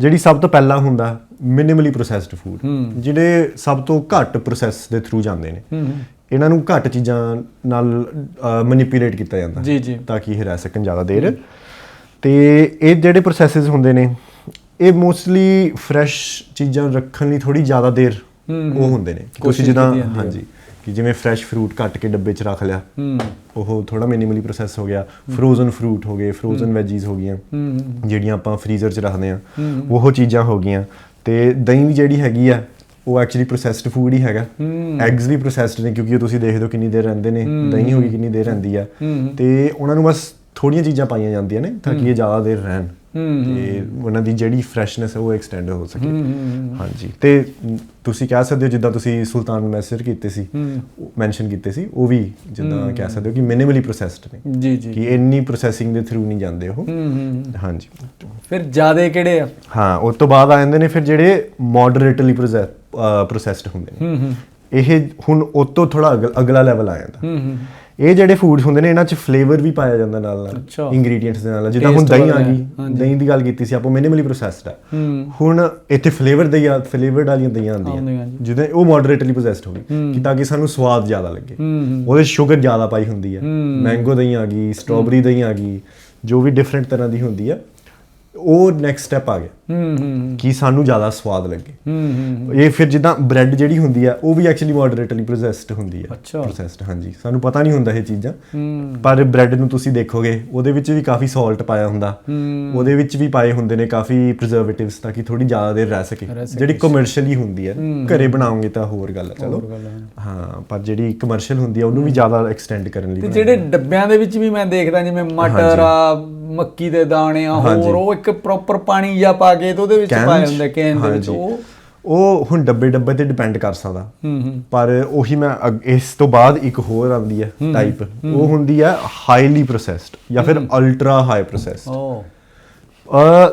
ਜਿਹੜੀ ਸਭ ਤੋਂ ਪਹਿਲਾਂ ਹੁੰਦਾ ਮਿਨੀਮਲੀ ਪ੍ਰੋਸੈਸਡ ਫੂਡ ਜਿਹੜੇ ਸਭ ਤੋਂ ਘੱਟ ਪ੍ਰੋਸੈਸ ਦੇ ਥਰੂ ਜਾਂਦੇ ਨੇ। ਇਹਨਾਂ ਨੂੰ ਘੱਟ ਚੀਜ਼ਾਂ ਨਾਲ ਮੈਨੀਪੂਲੇਟ ਕੀਤਾ ਜਾਂਦਾ ਜੀ ਜੀ। ਤਾਂ ਕਿ ਇਹ ਰਹਿ ਸਕਣ ਜ਼ਿਆਦਾ ਦੇਰ। ਤੇ ਇਹ ਜਿਹੜੇ ਪ੍ਰੋਸੈਸਸ ਹੁੰਦੇ ਨੇ ਇਹ ਮੋਸਟਲੀ ਫਰੈਸ਼ ਚੀਜ਼ਾਂ ਰੱਖਣ ਲਈ ਥੋੜੀ ਜ਼ਿਆਦਾ ਦੇਰ ਉਹ ਹੁੰਦੇ ਨੇ। ਤੁਸੀਂ ਜਿੱਦਾਂ। ਹਾਂਜੀ। ਕਿ ਜਿਵੇਂ ਫਰੈਸ਼ ਫਰੂਟ ਕੱਟ ਕੇ ਡੱਬੇ 'ਚ ਰੱਖ ਲਿਆ। ਹੂੰ। ਉਹ ਥੋੜਾ ਮਿਨੀਮਲੀ ਪ੍ਰੋਸੈਸ ਹੋ ਗਿਆ। ਫਰੋਜ਼ਨ ਫਰੂਟ ਹੋ ਗਏ ਫਰੋਜ਼ਨ ਵੈਜੀਜ਼ ਹੋ ਗਈਆਂ। ਜਿਹੜੀਆਂ ਆਪਾਂ ਫ੍ਰੀਜ਼ਰ 'ਚ ਰੱਖਦੇ ਆ ਉਹ ਚੀਜ਼ਾਂ ਹੋ ਗਈਆਂ। ਤੇ ਦਹੀਂ ਵੀ ਜਿਹੜੀ ਹੈਗੀ ਆ ਉਹ ਐਕਚੁਅਲੀ ਪ੍ਰੋਸੈਸਡ ਫੂਡ ਹੀ ਹੈਗਾ। ਐਗਸ ਵੀ ਪ੍ਰੋਸੈਸਡ ਨੇ ਕਿਉਂਕਿ ਉਹ ਤੁਸੀਂ ਦੇਖਦੇ ਹੋ ਕਿੰਨੀ ਦੇਰ ਰਹਿੰਦੇ ਨੇ। ਦਹੀਂ ਹੋ ਗਈ ਕਿੰਨੀ ਦੇਰ ਰਹਿੰਦੀ ਆ। ਤੇ ਉਹਨਾਂ ਨੂੰ ਬਸ ਥੋੜੀਆਂ ਚੀਜ਼ਾਂ ਪਾਈਆਂ ਜਾਂਦੀਆਂ ਨੇ ਤਾਂ ਕਿ ਇਹ ਜ਼ਿਆਦਾ ਦੇਰ ਰਹਿਣ। ਤੇ ਉਹਨਾਂ ਦੀ ਜਿਹੜੀ ਫਰੈਸ਼ਨੈਸ ਹੈ ਉਹ ਐਕਸਟੈਂਡ ਹੋ ਸਕੇ। ਹਾਂਜੀ। ਤੇ ਤੁਸੀਂ ਕਹਿ ਸਕਦੇ ਹੋ ਜਿੱਦਾਂ ਤੁਸੀਂ ਸੁਲਤਾਨ ਮੈਸਰ ਕੀਤੇ ਸੀ ਮੈਂਸ਼ਨ ਕੀਤੇ ਸੀ ਉਹ ਵੀ ਜਿੱਦਾਂ ਕਹਿ ਸਕਦੇ ਹੋ ਕਿ ਮਿਨੀਮਲੀ ਪ੍ਰੋਸੈਸਡ ਨੇ। ਜੀ ਜੀ। ਕਿ ਇੰਨੀ ਪ੍ਰੋਸੈਸਿੰਗ ਦੇ ਥਰੂ ਨਹੀਂ ਜਾਂਦੇ ਉਹ। ਹਾਂਜੀ। ਫਿਰ ਜਿਆਦੇ ਕਿਹੜੇ ਆ? ਹਾਂ ਉਸ ਤੋਂ ਬਾਅਦ ਆ ਜਾਂਦੇ ਨੇ ਫਿਰ ਜਿਹੜੇ ਮੋਡਰੇਟਲੀ ਪ੍ਰੋਸੈਸਡ ਹੁੰਦੇ ਨੇ। ਇਹ ਹੁਣ ਉਹ ਤੋਂ ਥੋੜਾ ਅਗਲਾ ਲੈਵਲ ਆ ਜਾਂਦਾ। ਹੂੰ ਹੂੰ। ਇਹ ਜਿਹੜੇ ਫੂਡਸ ਹੁੰਦੇ ਨੇ ਇਹਨਾਂ 'ਚ ਫਲੇਵਰ ਵੀ ਪਾਇਆ ਜਾਂਦਾ ਨਾਲ। ਨਾਲ ਇੰਗਰੀਡੀਐਂਟਸ ਦੇ ਨਾਲ ਜਿੱਦਾਂ ਹੁਣ ਦਹੀਂ ਆ ਗਈ। ਦਹੀਂ ਦੀ ਗੱਲ ਕੀਤੀ ਸੀ ਆਪਾਂ ਮਿਨੀਮਲੀ ਪ੍ਰੋਸੈਸਡ ਆ। ਹੁਣ ਇੱਥੇ ਫਲੇਵਰ ਦਹੀਂ ਫਲੇਵਰਡ ਵਾਲੀਆਂ ਦਹੀਆਂ ਆਉਂਦੀਆਂ। ਜਿਹਦੇ ਉਹ ਮੋਡਰੇਟਲੀ ਪ੍ਰੋਸੈਸਡ ਹੋ ਗਈ ਕਿ ਤਾਂ ਕਿ ਸਾਨੂੰ ਸਵਾਦ ਜ਼ਿਆਦਾ ਲੱਗੇ। ਉਹਦੇ ਸ਼ੂਗਰ ਜ਼ਿਆਦਾ ਪਾਈ ਹੁੰਦੀ ਹੈ। ਮੈਂਗੋ ਦਹੀਂ ਆ ਗਈ ਸਟ੍ਰਾਬੇਰੀ ਦਹੀਂ ਆ ਗਈ ਜੋ ਵੀ ਡਿਫਰੈਂਟ ਤਰ੍ਹਾਂ ਦੀ ਹੁੰਦੀ ਆ ਉਹ ਨੈਕਸਟ ਸਟੈਪ ਆ ਗਿਆ ਹੂੰ ਹੂੰ ਕਿ ਸਾਨੂੰ ਜ਼ਿਆਦਾ ਸਵਾਦ ਲੱਗੇ। ਹੂੰ ਹੂੰ ਇਹ ਫਿਰ ਜਿੱਦਾਂ ਬ੍ਰੈਡ ਜਿਹੜੀ ਹੁੰਦੀ ਆ ਉਹ ਵੀ ਐਕਚੁਅਲੀ ਮੋਡਰੇਟਲੀ ਪ੍ਰੋਸੈਸਡ ਹੁੰਦੀ ਆ। ਪ੍ਰੋਸੈਸਡ ਹਾਂਜੀ। ਸਾਨੂੰ ਪਤਾ ਨਹੀਂ ਹੁੰਦਾ ਇਹ ਚੀਜ਼ਾਂ। ਪਰ ਬ੍ਰੈਡ ਨੂੰ ਤੁਸੀਂ ਦੇਖੋਗੇ ਉਹਦੇ ਵਿੱਚ ਵੀ ਕਾਫੀ ਸਾਲਟ ਪਾਇਆ ਹੁੰਦਾ। ਉਹਦੇ ਵਿੱਚ ਵੀ ਪਾਏ ਹੁੰਦੇ ਨੇ ਕਾਫੀ ਪ੍ਰੀਜ਼ਰਵੇਟਿਵਸ ਤਾਂ ਕਿ ਥੋੜੀ ਜ਼ਿਆਦਾ ਦੇਰ ਰਹਿ ਸਕੇ। ਜਿਹੜੀ ਕਮਰਸ਼ੀਅਲੀ ਹੁੰਦੀ ਹੈ। ਘਰੇ ਬਣਾਓਗੇ ਤਾਂ ਹੋਰ ਗੱਲ ਹੈ ਚਲੋ। ਹੈ। ਪਰ ਜਿਹੜੀ ਕਮਰਸ਼ੀਅਲ ਹੁੰਦੀ ਹੈ ਉਹਨੂੰ ਵੀ ਜ਼ਿਆਦਾ ਐਕਸਟੈਂਡ ਕਰਨ ਲਈ ਤੇ ਜਿਹੜੇ ਡੱਬਿਆਂ ਦੇ ਵਿੱਚ ਵੀ ਮੈਂ ਦੇਖਦਾ ਜਿਵੇਂ ਮਟਰ ਆ ਮੱਕੀ ਦੇ ਦਾਣੇ ਆ ਹੋਰ ਉਹ ਇੱਕ ਪ੍ਰੋਪਰ ਪਾਣੀ ਜਾਂ ਪਾ ਕੇ ਤੇ ਉਹਦੇ ਵਿੱਚ ਚ? ਹੁੰਦੇ ਕੈਨ ਦੇ ਵਿੱਚ। ਉਹ ਉਹ ਹੁਣ ਡੱਬੇ ਡੱਬੇ ਤੇ ਡਿਪੈਂਡ ਕਰ ਸਕਦਾ। ਹੂੰ ਹੂੰ। ਪਰ ਉਹੀ ਮੈਂ ਇਸ ਤੋਂ ਬਾਅਦ ਇੱਕ ਹੋਰ ਆਉਂਦੀ ਹੈ ਟਾਈਪ ਉਹ ਹੁੰਦੀ ਹੈ ਹਾਈਲੀ ਪ੍ਰੋਸੈਸਡ ਜਾਂ ਫਿਰ ਅਲਟਰਾ ਹਾਈ ਪ੍ਰੋਸੈਸਡ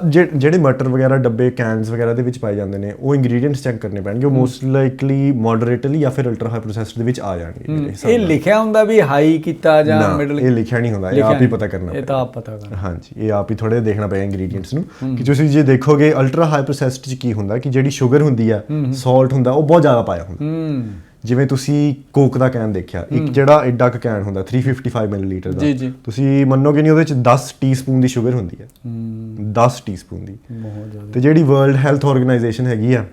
ਜਿਹੜੇ ਮਟਰ ਵਗੈਰਾ ਡੱਬੇ ਕੈਨਸ ਵਗੈਰਾ ਦੇ ਵਿੱਚ ਪਾਏ ਜਾਂਦੇ ਨੇ ਉਹ ਇੰਗਰੀਡੀਐਂਟਸ ਚੈੱਕ ਕਰਨੇ ਪੈਣਗੇ। ਉਹ ਮੋਸਟ ਲਾਈਕਲੀ ਮੋਡਰੇਟਲੀ ਜਾਂ ਫਿਰ ਅਲਟਰਾ ਹਾਈ ਪ੍ਰੋਸੈਸਡ ਦੇ ਵਿੱਚ ਆ ਜਾਣਗੇ ਇਹ ਲਿਖਿਆ ਹੁੰਦਾ ਵੀ ਹਾਈ ਕੀਤਾ ਜਾਂ। ਮਿਡਲ ਇਹ ਲਿਖਿਆ ਨਹੀਂ ਹੁੰਦਾ। ਇਹ ਆਪ ਹੀ ਪਤਾ ਕਰਨਾ ਇਹ ਤਾਂ ਆਪ ਪਤਾ ਕਰਨਾ। ਹਾਂਜੀ ਇਹ ਆਪ ਹੀ ਥੋੜੇ ਦੇਖਣਾ ਪਏਗਾ ਇੰਗਰੀਡੀਐਂਟਸ ਨੂੰ ਕਿ ਤੁਸੀਂ ਜੇ ਦੇਖੋਗੇ ਅਲਟਰਾ ਹਾਈ ਪ੍ਰੋਸੈਸਡ ਚ ਕੀ ਹੁੰਦਾ ਕਿ ਜਿਹੜੀ ਸ਼ੂਗਰ ਹੁੰਦੀ ਆ ਸਾਲਟ ਹੁੰਦਾ ਉਹ ਬਹੁਤ ਜ਼ਿਆਦਾ ਪਾਇਆ ਹੁੰਦਾ। ਹੂੰ। ਜਿਵੇਂ ਤੁਸੀਂ ਕੋਕ ਦਾ ਕੈਨ ਦੇਖਿਆ ਇੱਕ ਜਿਹੜਾ ਐਡਾ ਕੁ ਕੈਨ ਹੁੰਦਾ 355 ਮਿਲੀਲੀਟਰ ਦਾ। ਤੁਸੀਂ ਮੰਨੋਗੇ ਨਹੀਂ ਉਹਦੇ ਚ 10 ਟੀਸਪੂਨ ਦੀ ਸ਼ੂਗਰ ਹੁੰਦੀ ਹੈ। ਹੂੰ। 10 ਟੀਸਪੂਨ ਦੀ। ਬਹੁਤ ਜ਼ਿਆਦਾ। ਤੇ ਜਿਹੜੀ ਵਰਲਡ ਹੈਲਥ ਆਰਗੇਨਾਈਜੇਸ਼ਨ ਹੈਗੀ ਆ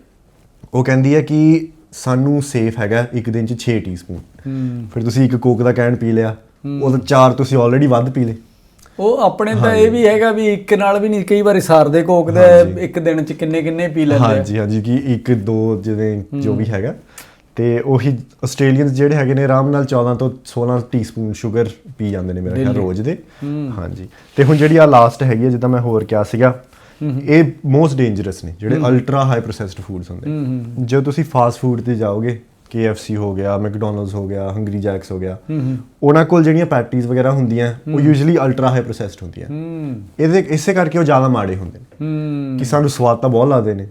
ਉਹ ਕਹਿੰਦੀ ਹੈ ਕਿ ਸਾਨੂੰ ਸੇਫ ਹੈਗਾ ਇੱਕ ਦਿਨ ਚ 6 ਟੀਸਪੂਨ ਫਿਰ ਤੁਸੀਂ ਇੱਕ ਕੋਕ ਦਾ ਕੈਨ ਪੀ ਲਿਆ ਉਹਦਾ ਚਾਰ ਤੁਸੀਂ ਆਲਰੇਡੀ ਵੱਧ ਪੀ ਲਏ। ਉਹ ਆਪਣੇ ਤਾਂ ਇਹ ਵੀ ਹੈਗਾ ਵੀ ਇੱਕ ਨਾਲ ਵੀ ਨਹੀਂ ਕਈ ਵਾਰੀ ਸਾਰਦੇ ਕੋਕ ਦੇ ਇੱਕ ਦਿਨ ਚ ਕਿੰਨੇ ਕਿੰਨੇ ਪੀ ਲੈਂਦੇ ਹਾਂਜੀ ਹਾਂਜੀ ਕਿ ਇੱਕ ਦੋ ਜਿਵੇਂ ਜੋ ਵੀ ਹੈਗਾ। ਤੇ ਉਹੀ ਆਸਟ੍ਰੇਲੀਅਨਸ ਜਿਹੜੇ ਹੈਗੇ ਨੇ ਆਰਾਮ ਨਾਲ 14 ਤੋਂ 16 ਟੀਸਪੂਨ ਸ਼ੂਗਰ ਪੀ ਜਾਂਦੇ ਨੇ ਮੇਰਾ ਖਿਆਲ ਰੋਜ਼ ਦੇ। ਹਾਂਜੀ। ਤੇ ਹੁਣ ਜਿਹੜੀ ਆ ਲਾਸਟ ਹੈਗੀ ਹੈ ਜਿੱਦਾਂ ਮੈਂ ਹੋਰ ਕਿਹਾ ਸੀਗਾ ਇਹ ਮੋਸਟ ਡੇਂਜਰਸ ਨੇ ਜਿਹੜੇ ਅਲਟਰਾ ਹਾਈ ਪ੍ਰੋਸੈਸਡ ਫੂਡਸ ਹੁੰਦੇ ਜੇ ਤੁਸੀਂ ਫਾਸਟ ਫੂਡ ਤੇ ਜਾਓਗੇ KFC ਹੋ ਗਿਆ ਮੈਕਡੋਨਲਡਸ ਹੋ ਗਿਆ ਹੰਗਰੀ ਜੈਕਸ ਹੋ ਗਿਆ ਉਹਨਾਂ ਕੋਲ ਜਿਹੜੀਆਂ ਪੈਟੀਜ਼ ਵਗੈਰਾ ਹੁੰਦੀਆਂ ਉਹ ਯੂਜੂਅਲੀ ਅਲਟਰਾ ਹਾਈ ਪ੍ਰੋਸੈਸਡ ਹੁੰਦੀਆਂ। ਇਹਦੇ ਇਸੇ ਕਰਕੇ ਉਹ ਜ਼ਿਆਦਾ ਮਾੜੇ ਹੁੰਦੇ ਨੇ। ਕਿ ਸਾਨੂੰ ਸਵਾਦ ਤਾਂ ਬਹੁਤ ਲੱਗਦੇ ਨੇ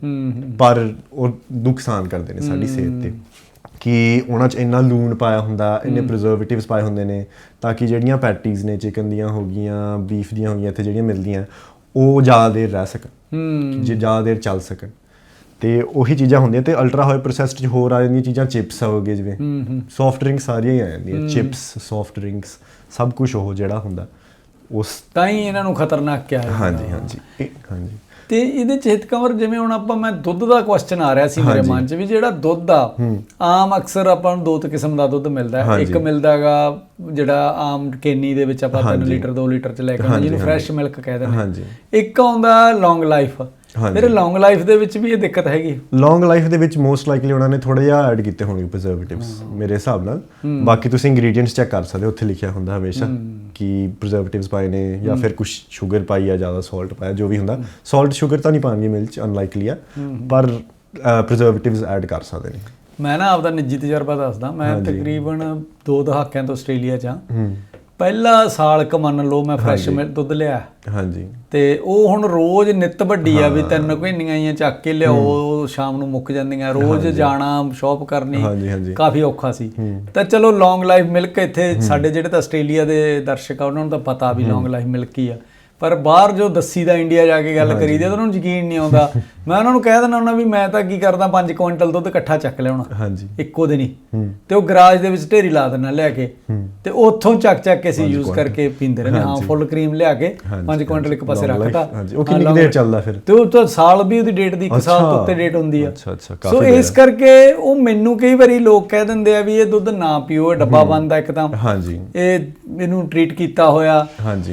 ਪਰ ਉਹ ਨੁਕਸਾਨ ਕਰਦੇ ਨੇ ਸਾਡੀ ਸਿਹਤ ਤੇ। ਕਿ ਉਹਨਾਂ 'ਚ ਇੰਨਾ ਲੂਣ ਪਾਇਆ ਹੁੰਦਾ ਇੰਨੇ ਪ੍ਰੀਜ਼ਰਵੇਟਿਵਸ ਪਾਏ ਹੁੰਦੇ ਨੇ ਤਾਂ ਕਿ ਜਿਹੜੀਆਂ ਪੈਟੀਜ਼ ਨੇ ਚਿਕਨ ਦੀਆਂ ਹੋ ਗਈਆਂ ਬੀਫ ਦੀਆਂ ਹੋ ਗਈਆਂ ਇੱਥੇ ਜਿਹੜੀਆਂ ਮਿਲਦੀਆਂ ਉਹ ਜ਼ਿਆਦਾ ਦੇਰ ਰਹਿ ਸਕਣ ਹੂੰ। ਜੇ ਜ਼ਿਆਦਾ ਦੇਰ ਚੱਲ ਸਕਣ। ਤੇ ਉਹੀ ਚੀਜ਼ਾਂ ਹੁੰਦੀਆਂ ਤੇ ਅਲਟਰਾ ਹਾਈ ਪ੍ਰੋਸੈਸਡ ਚ ਹੋਰ ਆ ਜਾਂਦੀਆਂ ਚੀਜ਼ਾਂ ਚਿਪਸ ਹੋ ਗਏ ਜਿਵੇਂ ਸੌਫਟ ਡਰਿੰਕ ਸਾਰੀਆਂ ਹੀ ਆ ਜਾਂਦੀਆਂ ਚਿਪਸ ਸੌਫਟ ਡਰਿੰਕਸ ਸਭ ਕੁਝ ਉਹ ਜਿਹੜਾ ਹੁੰਦਾ। ਉਸ ਤਾਂ ਹੀ ਇਹਨਾਂ ਨੂੰ ਖਤਰਨਾਕ ਕਿਹਾ ਜਾਂਦਾ। ਹਾਂਜੀ ਹਾਂਜੀ। ਇਹ- ਹਾਂਜੀ। ਤੇ ਇਹਦੇ ਚ ਹਿਤਕਵਰ ਜਿਵੇਂ ਹੁਣ ਆਪਾਂ ਮੈਂ ਦੁੱਧ ਦਾ ਕੁਐਸਚਨ ਆ ਰਿਹਾ ਸੀ ਮੇਰੇ ਮਨ 'ਚ ਵੀ ਜਿਹੜਾ ਦੁੱਧ ਆ ਆਮ ਅਕਸਰ ਆਪਾਂ ਨੂੰ ਦੋ ਤਿੰਨ ਕਿਸਮ ਦਾ ਦੁੱਧ ਮਿਲਦਾ ਹੈ। ਇੱਕ ਮਿਲਦਾਗਾ ਜਿਹੜਾ ਆਮ ਕੇਨੀ ਦੇ ਵਿੱਚ ਆਪਾਂ 3 ਲੀਟਰ 2 ਲੀਟਰ ਚ ਲੈ ਕੇ ਆਉਂਦੇ ਜਿਹਨੂੰ ਫਰੈਸ਼ ਮਿਲਕ ਕਹਿੰਦੇ ਨੇ ਹਾਂਜੀ। ਇੱਕ ਆਉਂਦਾ ਲੌਂਗ ਲਾਈਫ। ਮੇਰੇ ਲੌਂਗ ਲਾਈਫ ਦੇ ਵਿੱਚ ਵੀ ਇਹ ਦਿੱਕਤ ਹੈਗੀ। ਲੌਂਗ ਲਾਈਫ ਦੇ ਵਿੱਚ ਮੋਸਟ ਲਾਈਕਲੀ ਉਹਨਾਂ ਨੇ ਥੋੜਾ ਜਿਹਾ ਐਡ ਕੀਤੇ ਹੋਣਗੇ ਪ੍ਰੀਜ਼ਰਵੇਟਿਵਸ ਮੇਰੇ ਹਿਸਾਬ ਨਾਲ। ਬਾਕੀ ਤੁਸੀਂ ਇੰਗਰੀਡੀਐਂਟਸ ਚੈੱਕ ਕਰ ਸਕਦੇ ਹੋ ਉੱਥੇ ਲਿਖਿਆ ਹੁੰਦਾ ਹਮੇਸ਼ਾ ਕਿ ਪ੍ਰੀਜ਼ਰਵੇਟਿਵਸ ਪਾਏ ਨੇ ਜਾਂ ਫਿਰ ਕੁਝ ਸ਼ੂਗਰ ਪਾਈ ਆ ਜ਼ਿਆਦਾ ਸਾਲਟ ਪਾਇਆ ਜੋ ਵੀ ਹੁੰਦਾ। ਸਾਲਟ ਸ਼ੂਗਰ ਤਾਂ ਨਹੀਂ ਪਾਣਗੇ ਮਿਲਕ ਚ ਅਨਲਾਈਕਲੀ ਆ। ਪਰ ਪ੍ਰੀਜ਼ਰਵੇਟਿਵਸ ਐਡ ਕਰ ਸਕਦੇ ਨੇ। ਮੈਂ ਨਾ ਆਪਦਾ ਨਿੱਜੀ ਤਜਰਬਾ ਦੱਸਦਾ। ਮੈਂ ਤਕਰੀਬਨ ਦੋ ਦਹਾਕਿਆਂ ਤੋਂ ਆਸਟ੍ਰੇਲੀਆ 'ਚ ਹੂੰ। ਪਹਿਲਾ ਸਾਲ ਕ ਮੰਨ ਲਓ ਮੈਂ ਫਰੈਸ਼ ਮਿਲਕ ਦੁੱਧ ਲਿਆ। ਹਾਂਜੀ। ਤੇ ਉਹ ਹੁਣ ਰੋਜ਼ ਨਿਤ ਵੱਡੀ ਆ ਵੀ ਤਿੰਨ ਕੁਹੀਨੀਆਂ ਹੀ ਚੱਕ ਕੇ ਲਿਆਓ ਸ਼ਾਮ ਨੂੰ ਮੁੱਕ ਜਾਂਦੀਆਂ ਰੋਜ਼ ਜਾਣਾ ਸ਼ਾਪ ਕਰਨੀ ਕਾਫੀ ਔਖਾ ਸੀ। ਤਾਂ ਚਲੋ ਲੌਂਗ ਲਾਈਫ ਮਿਲਕ ਇੱਥੇ ਸਾਡੇ ਜਿਹੜੇ ਤਾਂ ਆਸਟ੍ਰੇਲੀਆ ਦੇ ਦਰਸ਼ਕ ਆ ਉਹਨਾਂ ਨੂੰ ਤਾਂ ਪਤਾ ਵੀ ਲੌਂਗ ਲਾਈਫ ਮਿਲਕ ਹੀ ਆ। ਪਰ ਬਾਹਰ ਜੋ ਦੱਸੀ ਦਾ ਇੰਡੀਆ ਜਾ ਕੇ ਗੱਲ ਕਰੀਦੀ ਤਾਂ ਉਹਨਾਂ ਨੂੰ ਯਕੀਨ ਨਹੀਂ ਆਉਂਦਾ। ਮੈਂ ਉਹਨਾਂ ਨੂੰ ਕਹਿ ਦਿੰਦਾ ਹੁੰਦਾ ਵੀ ਮੈਂ ਤਾਂ ਕੀ ਕਰਦਾ 5 ਕੁਇੰਟਲ ਦੁੱਧ ਇਕੱਠਾ ਚੱਕ ਲਿਆਉਣਾ। ਹਾਂਜੀ। ਇੱਕੋ ਦਿਨ ਹੀ। ਤੇ ਉਹ ਗਰਾਜ ਦੇ ਵਿੱਚ ਢੇਰੀ ਲਾ ਦੇਣਾ ਲਿਆ ਕੇ। ਤੇ ਉੱਥੋਂ ਚੱਕ ਚੱਕ ਕੇ ਅਸੀਂ ਯੂਜ਼ ਕਰਕੇ ਪੀਂਦੇ ਰਹਿੰਦੇ ਹਾਂ। ਫੁੱਲ ਕਰੀਮ ਲਿਆ ਕੇ 5 ਕੁਇੰਟਲ ਇੱਕ ਪਾਸੇ ਰੱਖਤਾ। ਹਾਂਜੀ। ਉਹ ਕਿੰਨੀ ਦੇਰ ਚੱਲਦਾ ਫਿਰ? ਤੇ ਉਹ ਤਾਂ ਸਾਲ ਵੀ ਉਹਦੀ ਡੇਟ ਦੀ ਇੱਕ ਸਾਲ ਤੋਂ। ਉੱਤੇ ਡੇਟ ਹੁੰਦੀ ਆ। ਅੱਛਾ ਅੱਛਾ। ਸੋ ਇਸ ਕਰਕੇ ਉਹ ਮੈਨੂੰ ਕਈ ਵਾਰੀ ਲੋਕ ਕਹਿ ਦਿੰਦੇ ਆ ਵੀ ਇਹ ਦੁੱਧ ਨਾ ਪੀਓ ਇਹ ਡੱਬਾ ਬੰਦ ਆ ਇੱਕਦਮ ਹਾਂਜੀ। ਇਹ ਇਹਨੂੰ ਟ੍ਰੀਟ ਕੀਤਾ ਹੋਇਆ।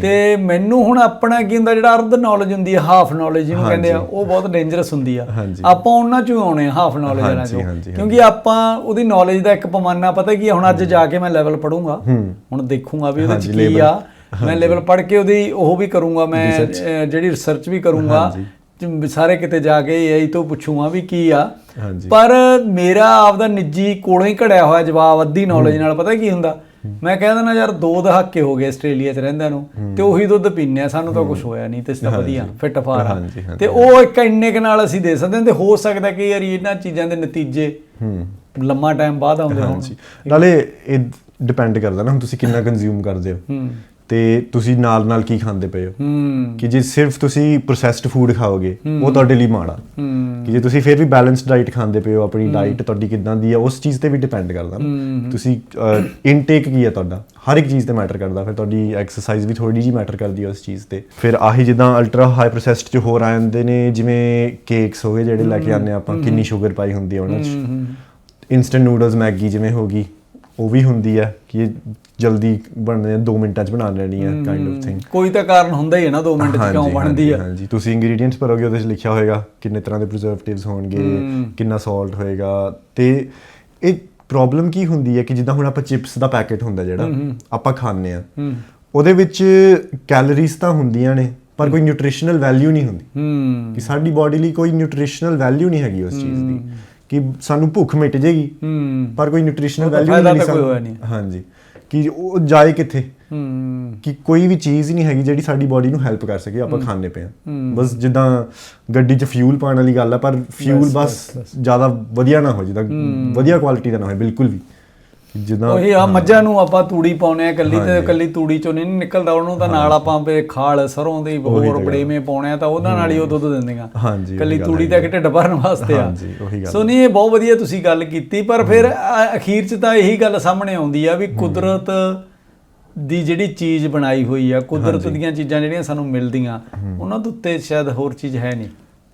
ਤੇ ਮੈਨੂੰ ਹੁਣ ਆਪਣਾ ਕੀ ਹੁੰਦਾ ਜਿਹੜਾ ਅਰਧ ਨੌਲੇਜ ਹੁੰਦੀ ਹੈ ਹਾਫ ਨੌਲੇਜ ਜਿਹਨੂੰ ਕਹਿੰਦੇ ਆ ਉਹ ਬਹੁਤ ਡੇਂਜਰਸ ਹੁੰਦੀ ਆ। ਆਪਾਂ ਉਹਨਾਂ ਚੋਂ ਆਉਣੇ ਆ ਹਾਫ ਨੌਲੇਜ ਵਾਲਾ ਹਾਂਜੀ, ਚੋਂ। ਕਿਉਂਕਿ ਆਪਾਂ ਉਹਦੀ ਨੌਲੇਜ ਦਾ ਇੱਕ ਪਮਾਨਾ ਪਤਾ ਕੀ ਹੁਣ ਅੱਜ ਜਾ ਕੇ ਮੈਂ ਲੈਵਲ ਪੜੂੰਗਾ ਹੁਣ ਦੇਖੂੰਗਾ ਵੀ ਉਹਦੇ ਚ ਕੀ ਆ। ਮੈਂ ਲੈਵਲ ਪੜ ਕੇ ਉਹਦੀ ਉਹ ਵੀ ਕਰੂੰਗਾ ਮੈਂ ਜਿਹੜੀ ਰਿਸਰਚ ਵੀ ਕਰੂੰਗਾ। ਸਾਰੇ ਕਿਤੇ ਜਾ ਕੇ AI ਤੋਂ ਪੁੱਛੂਗਾ ਵੀ ਕੀ ਆ। ਪਰ ਮੇਰਾ ਆਪਦਾ ਨਿੱਜੀ ਕੋਲੋਂ ਹੀ ਘੜਿਆ ਹੋਇਆ ਜਵਾਬ ਅੱਧੀ ਨੌਲੇਜ ਨਾਲ ਪਤਾ ਕੀ ਹੁੰਦਾ? ਮੈਂ ਕਹਿ ਦਿੰਦਾ ਯਾਰ ਦੋ ਦਹਾਕੇ ਹੋ ਗਏ ਆਸਟ੍ਰੇਲੀਆ 'ਚ ਰਹਿੰਦਿਆਂ ਨੂੰ ਤੇ ਉਹੀ ਦੁੱਧ ਪੀਂਦੇ ਆ ਸਾਨੂੰ ਤਾਂ ਕੁਝ ਹੋਇਆ ਨਹੀਂ ਤੇ ਤਾਂ ਵਧੀਆ ਫਿੱਟ ਫਾਰ ਆ। ਤੇ ਉਹ ਇੱਕ ਇੰਨੇ ਕੁ ਨਾਲ ਅਸੀਂ ਦੇ ਸਕਦੇ ਹਾਂ ਤੇ ਹੋ ਸਕਦਾ ਕਿ ਯਾਰ ਇਹਨਾਂ ਚੀਜ਼ਾਂ ਦੇ ਨਤੀਜੇ ਹੂੰ। ਲੰਮਾ ਟਾਈਮ ਬਾਅਦ ਆਉਂਦੇ ਹੋਣ। ਨਾਲੇ ਇਹ ਡਿਪੈਂਡ ਕਰਦਾ ਨਾ ਹੁਣ ਤੁਸੀਂ ਕਿੰਨਾ ਕੰਜ਼ਿਊਮ ਕਰਦੇ ਹੋ। ਹੂੰ। ਤੇ ਤੁਸੀਂ ਨਾਲ ਨਾਲ ਕੀ ਖਾਂਦੇ ਪਏ ਹੋ? ਕਿ ਜੇ ਸਿਰਫ ਤੁਸੀਂ ਪ੍ਰੋਸੈਸਡ ਫੂਡ ਖਾਓਗੇ ਉਹ ਤੁਹਾਡੇ ਲਈ ਮਾੜਾ। ਕਿ ਜੇ ਤੁਸੀਂ ਫਿਰ ਵੀ ਬੈਲੈਂਸਡ ਡਾਈਟ ਖਾਂਦੇ ਪਏ ਹੋ ਆਪਣੀ ਡਾਈਟ ਤੁਹਾਡੀ ਕਿਦਾਂ ਦੀ ਹੈ ਉਸ ਚੀਜ਼ ਤੇ ਵੀ ਡਿਪੈਂਡ ਕਰਦਾ ਤੁਸੀਂ ਇਨਟੇਕ ਕੀ ਹੈ ਤੁਹਾਡਾ? ਹਰ ਇੱਕ ਚੀਜ਼ ਤੇ ਮੈਟਰ ਕਰਦਾ। ਫਿਰ ਤੁਹਾਡੀ ਐਕਸਰਸਾਈਜ਼ ਵੀ ਥੋੜੀ ਜਿਹੀ ਮੈਟਰ ਕਰਦੀ ਹੈ ਉਸ ਚੀਜ਼ ਤੇ। ਫਿਰ ਆਹੀ ਜਿੱਦਾਂ ਅਲਟਰਾ ਹਾਈ ਪ੍ਰੋਸੈਸਡ ਚ ਹੋਰ ਆ ਜਾਂਦੇ ਨੇ ਜਿਵੇਂ ਕੇਕਸ ਹੋ ਗਏ ਜਿਹੜੇ ਲੈ ਕੇ ਆਉਂਦੇ ਆਪਾਂ ਕਿੰਨੀ ਸ਼ੂਗਰ ਪਾਈ ਹੁੰਦੀ ਹੈ ਉਹਨਾਂ 'ਚ। ਇਨਸਟੈਂਟ ਨੂਡਲਸ ਮੈਗੀ ਜਿਵੇਂ ਹੋ ਗਈ ਉਹ ਵੀ ਹੁੰਦੀ ਹੈ ਕਿ ਜਲਦੀ ਬਣਦੇ 2 ਮਿੰਟਾਂ 'ਚ ਬਣਾ ਲੈਣੀ ਹੈ ਕਾਈਂਡ ਆਫ ਥਿੰਗ ਕੋਈ ਤਾਂ ਕਾਰਨ ਹੁੰਦਾ ਹੀ ਹੈ ਨਾ 2 ਮਿੰਟ 'ਚ ਕਿਉਂ ਬਣਦੀ ਆ? ਹਾਂਜੀ। ਤੁਸੀਂ ਇੰਗਰੀਡੀਐਂਟਸ ਭਰੋਗੇ ਉਹਦੇ 'ਚ ਲਿਖਿਆ ਹੋਏਗਾ ਕਿੰਨੇ ਤਰ੍ਹਾਂ ਦੇ ਪ੍ਰੀਜ਼ਰਵੇਟਿਵਸ ਹੋਣਗੇ ਕਿੰਨਾ ਸਾਲਟ ਹੋਏਗਾ। ਤੇ ਇਹ ਪ੍ਰੋਬਲਮ ਕੀ ਹੁੰਦੀ ਹੈ ਕਿ ਜਿੱਦਾਂ ਹੁਣ ਆਪਾਂ ਚਿਪਸ ਦਾ ਪੈਕੇਟ ਹੁੰਦਾ ਜਿਹੜਾ ਆਪਾਂ ਖਾਂਦੇ ਆ ਉਹਦੇ ਵਿੱਚ ਕੈਲੋਰੀਜ਼ ਤਾਂ ਹੁੰਦੀਆਂ ਨੇ ਪਰ ਕੋਈ ਨਿਊਟ੍ਰੀਸ਼ਨਲ ਵੈਲਿਊ ਨਹੀਂ ਹੁੰਦੀ। ਕਿ ਸਾਡੀ ਬਾਡੀ ਲਈ ਕੋਈ ਨਿਊਟ੍ਰੀਸ਼ਨਲ ਵੈਲਿਊ ਨਹੀਂ ਹੈਗੀ ਉਸ ਚੀਜ਼ ਦੀ। ਕਿ ਸਾਨੂੰ ਭੁੱਖ ਮਿਟ ਜੇਗੀ ਪਰ ਕੋਈ ਨਿਊਟ੍ਰੀਸ਼ਨਲ ਵੈਲਿਊ ਨਹੀਂ ਸਾਨੂੰ। ਹਾਂਜੀ। ਕਿ ਉਹ ਜਾਏ ਕਿੱਥੇ? ਹੂੰ। ਕਿ ਕੋਈ ਵੀ ਚੀਜ਼ ਹੀ ਨਹੀਂ ਹੈਗੀ ਜਿਹੜੀ ਸਾਡੀ ਬਾਡੀ ਨੂੰ ਹੈਲਪ ਕਰ ਸਕੇ ਆਪਾਂ ਖਾਣੇ ਪਏ ਆ ਬਸ ਜਿੱਦਾਂ ਗੱਡੀ 'ਚ ਫਿਊਲ ਪਾਉਣ ਵਾਲੀ ਗੱਲ ਆ ਪਰ ਫਿਊਲ ਬਸ ਜ਼ਿਆਦਾ ਵਧੀਆ ਨਾ ਹੋ ਜਿੱਦਾਂ ਵਧੀਆ ਕੁਆਲਿਟੀ ਦਾ ਨਾ ਹੋਏ ਬਿਲਕੁਲ ਵੀ। ਜਿੱਦਾਂ ਉਹੀ ਆ ਮੱਝਾਂ ਨੂੰ ਆਪਾਂ ਤੂੜੀ ਪਾਉਨੇ ਆ ਕੱਲੀ ਤੇ ਕੱਲੀ ਤੂੜੀ ਚੋਂ ਨਹੀਂ ਨਿਕਲਦਾ ਉਹਨੂੰ ਤਾਂ ਨਾਲ ਆਪਾਂ ਬੇ ਖਾਲ ਸਰੋਂ ਦੀ ਹੋਰ ਬੜੇਵੇਂ ਪਾਉਣੇ ਆ ਤਾਂ ਉਹਨਾਂ ਨਾਲ ਹੀ ਉਹ ਦੁੱਧ ਦਿੰਦੀਆਂ। ਹਾਂਜੀ, ਕੱਲੀ ਤੂੜੀ ਕਿ ਢਿੱਡ ਭਰਨ ਵਾਸਤੇ ਆ। ਹਾਂਜੀ, ਉਹੀ ਗੱਲ ਸੋ ਨਹੀਂ ਇਹ ਬਹੁਤ ਵਧੀਆ ਤੁਸੀਂ ਗੱਲ ਕੀਤੀ ਪਰ ਫਿਰ ਅਖੀਰ 'ਚ ਤਾਂ ਇਹੀ ਗੱਲ ਸਾਹਮਣੇ ਆਉਂਦੀ ਆ ਵੀ ਕੁਦਰਤ ਦੀ ਜਿਹੜੀ ਚੀਜ਼ ਬਣਾਈ ਹੋਈ ਆ ਕੁਦਰਤ ਦੀਆਂ ਚੀਜ਼ਾਂ ਜਿਹੜੀਆਂ ਸਾਨੂੰ ਮਿਲਦੀਆਂ ਉਹਨਾਂ ਦੇ ਉੱਤੇ ਸ਼ਾਇਦ ਹੋਰ ਚੀਜ਼ ਹੈ ਨਹੀਂ।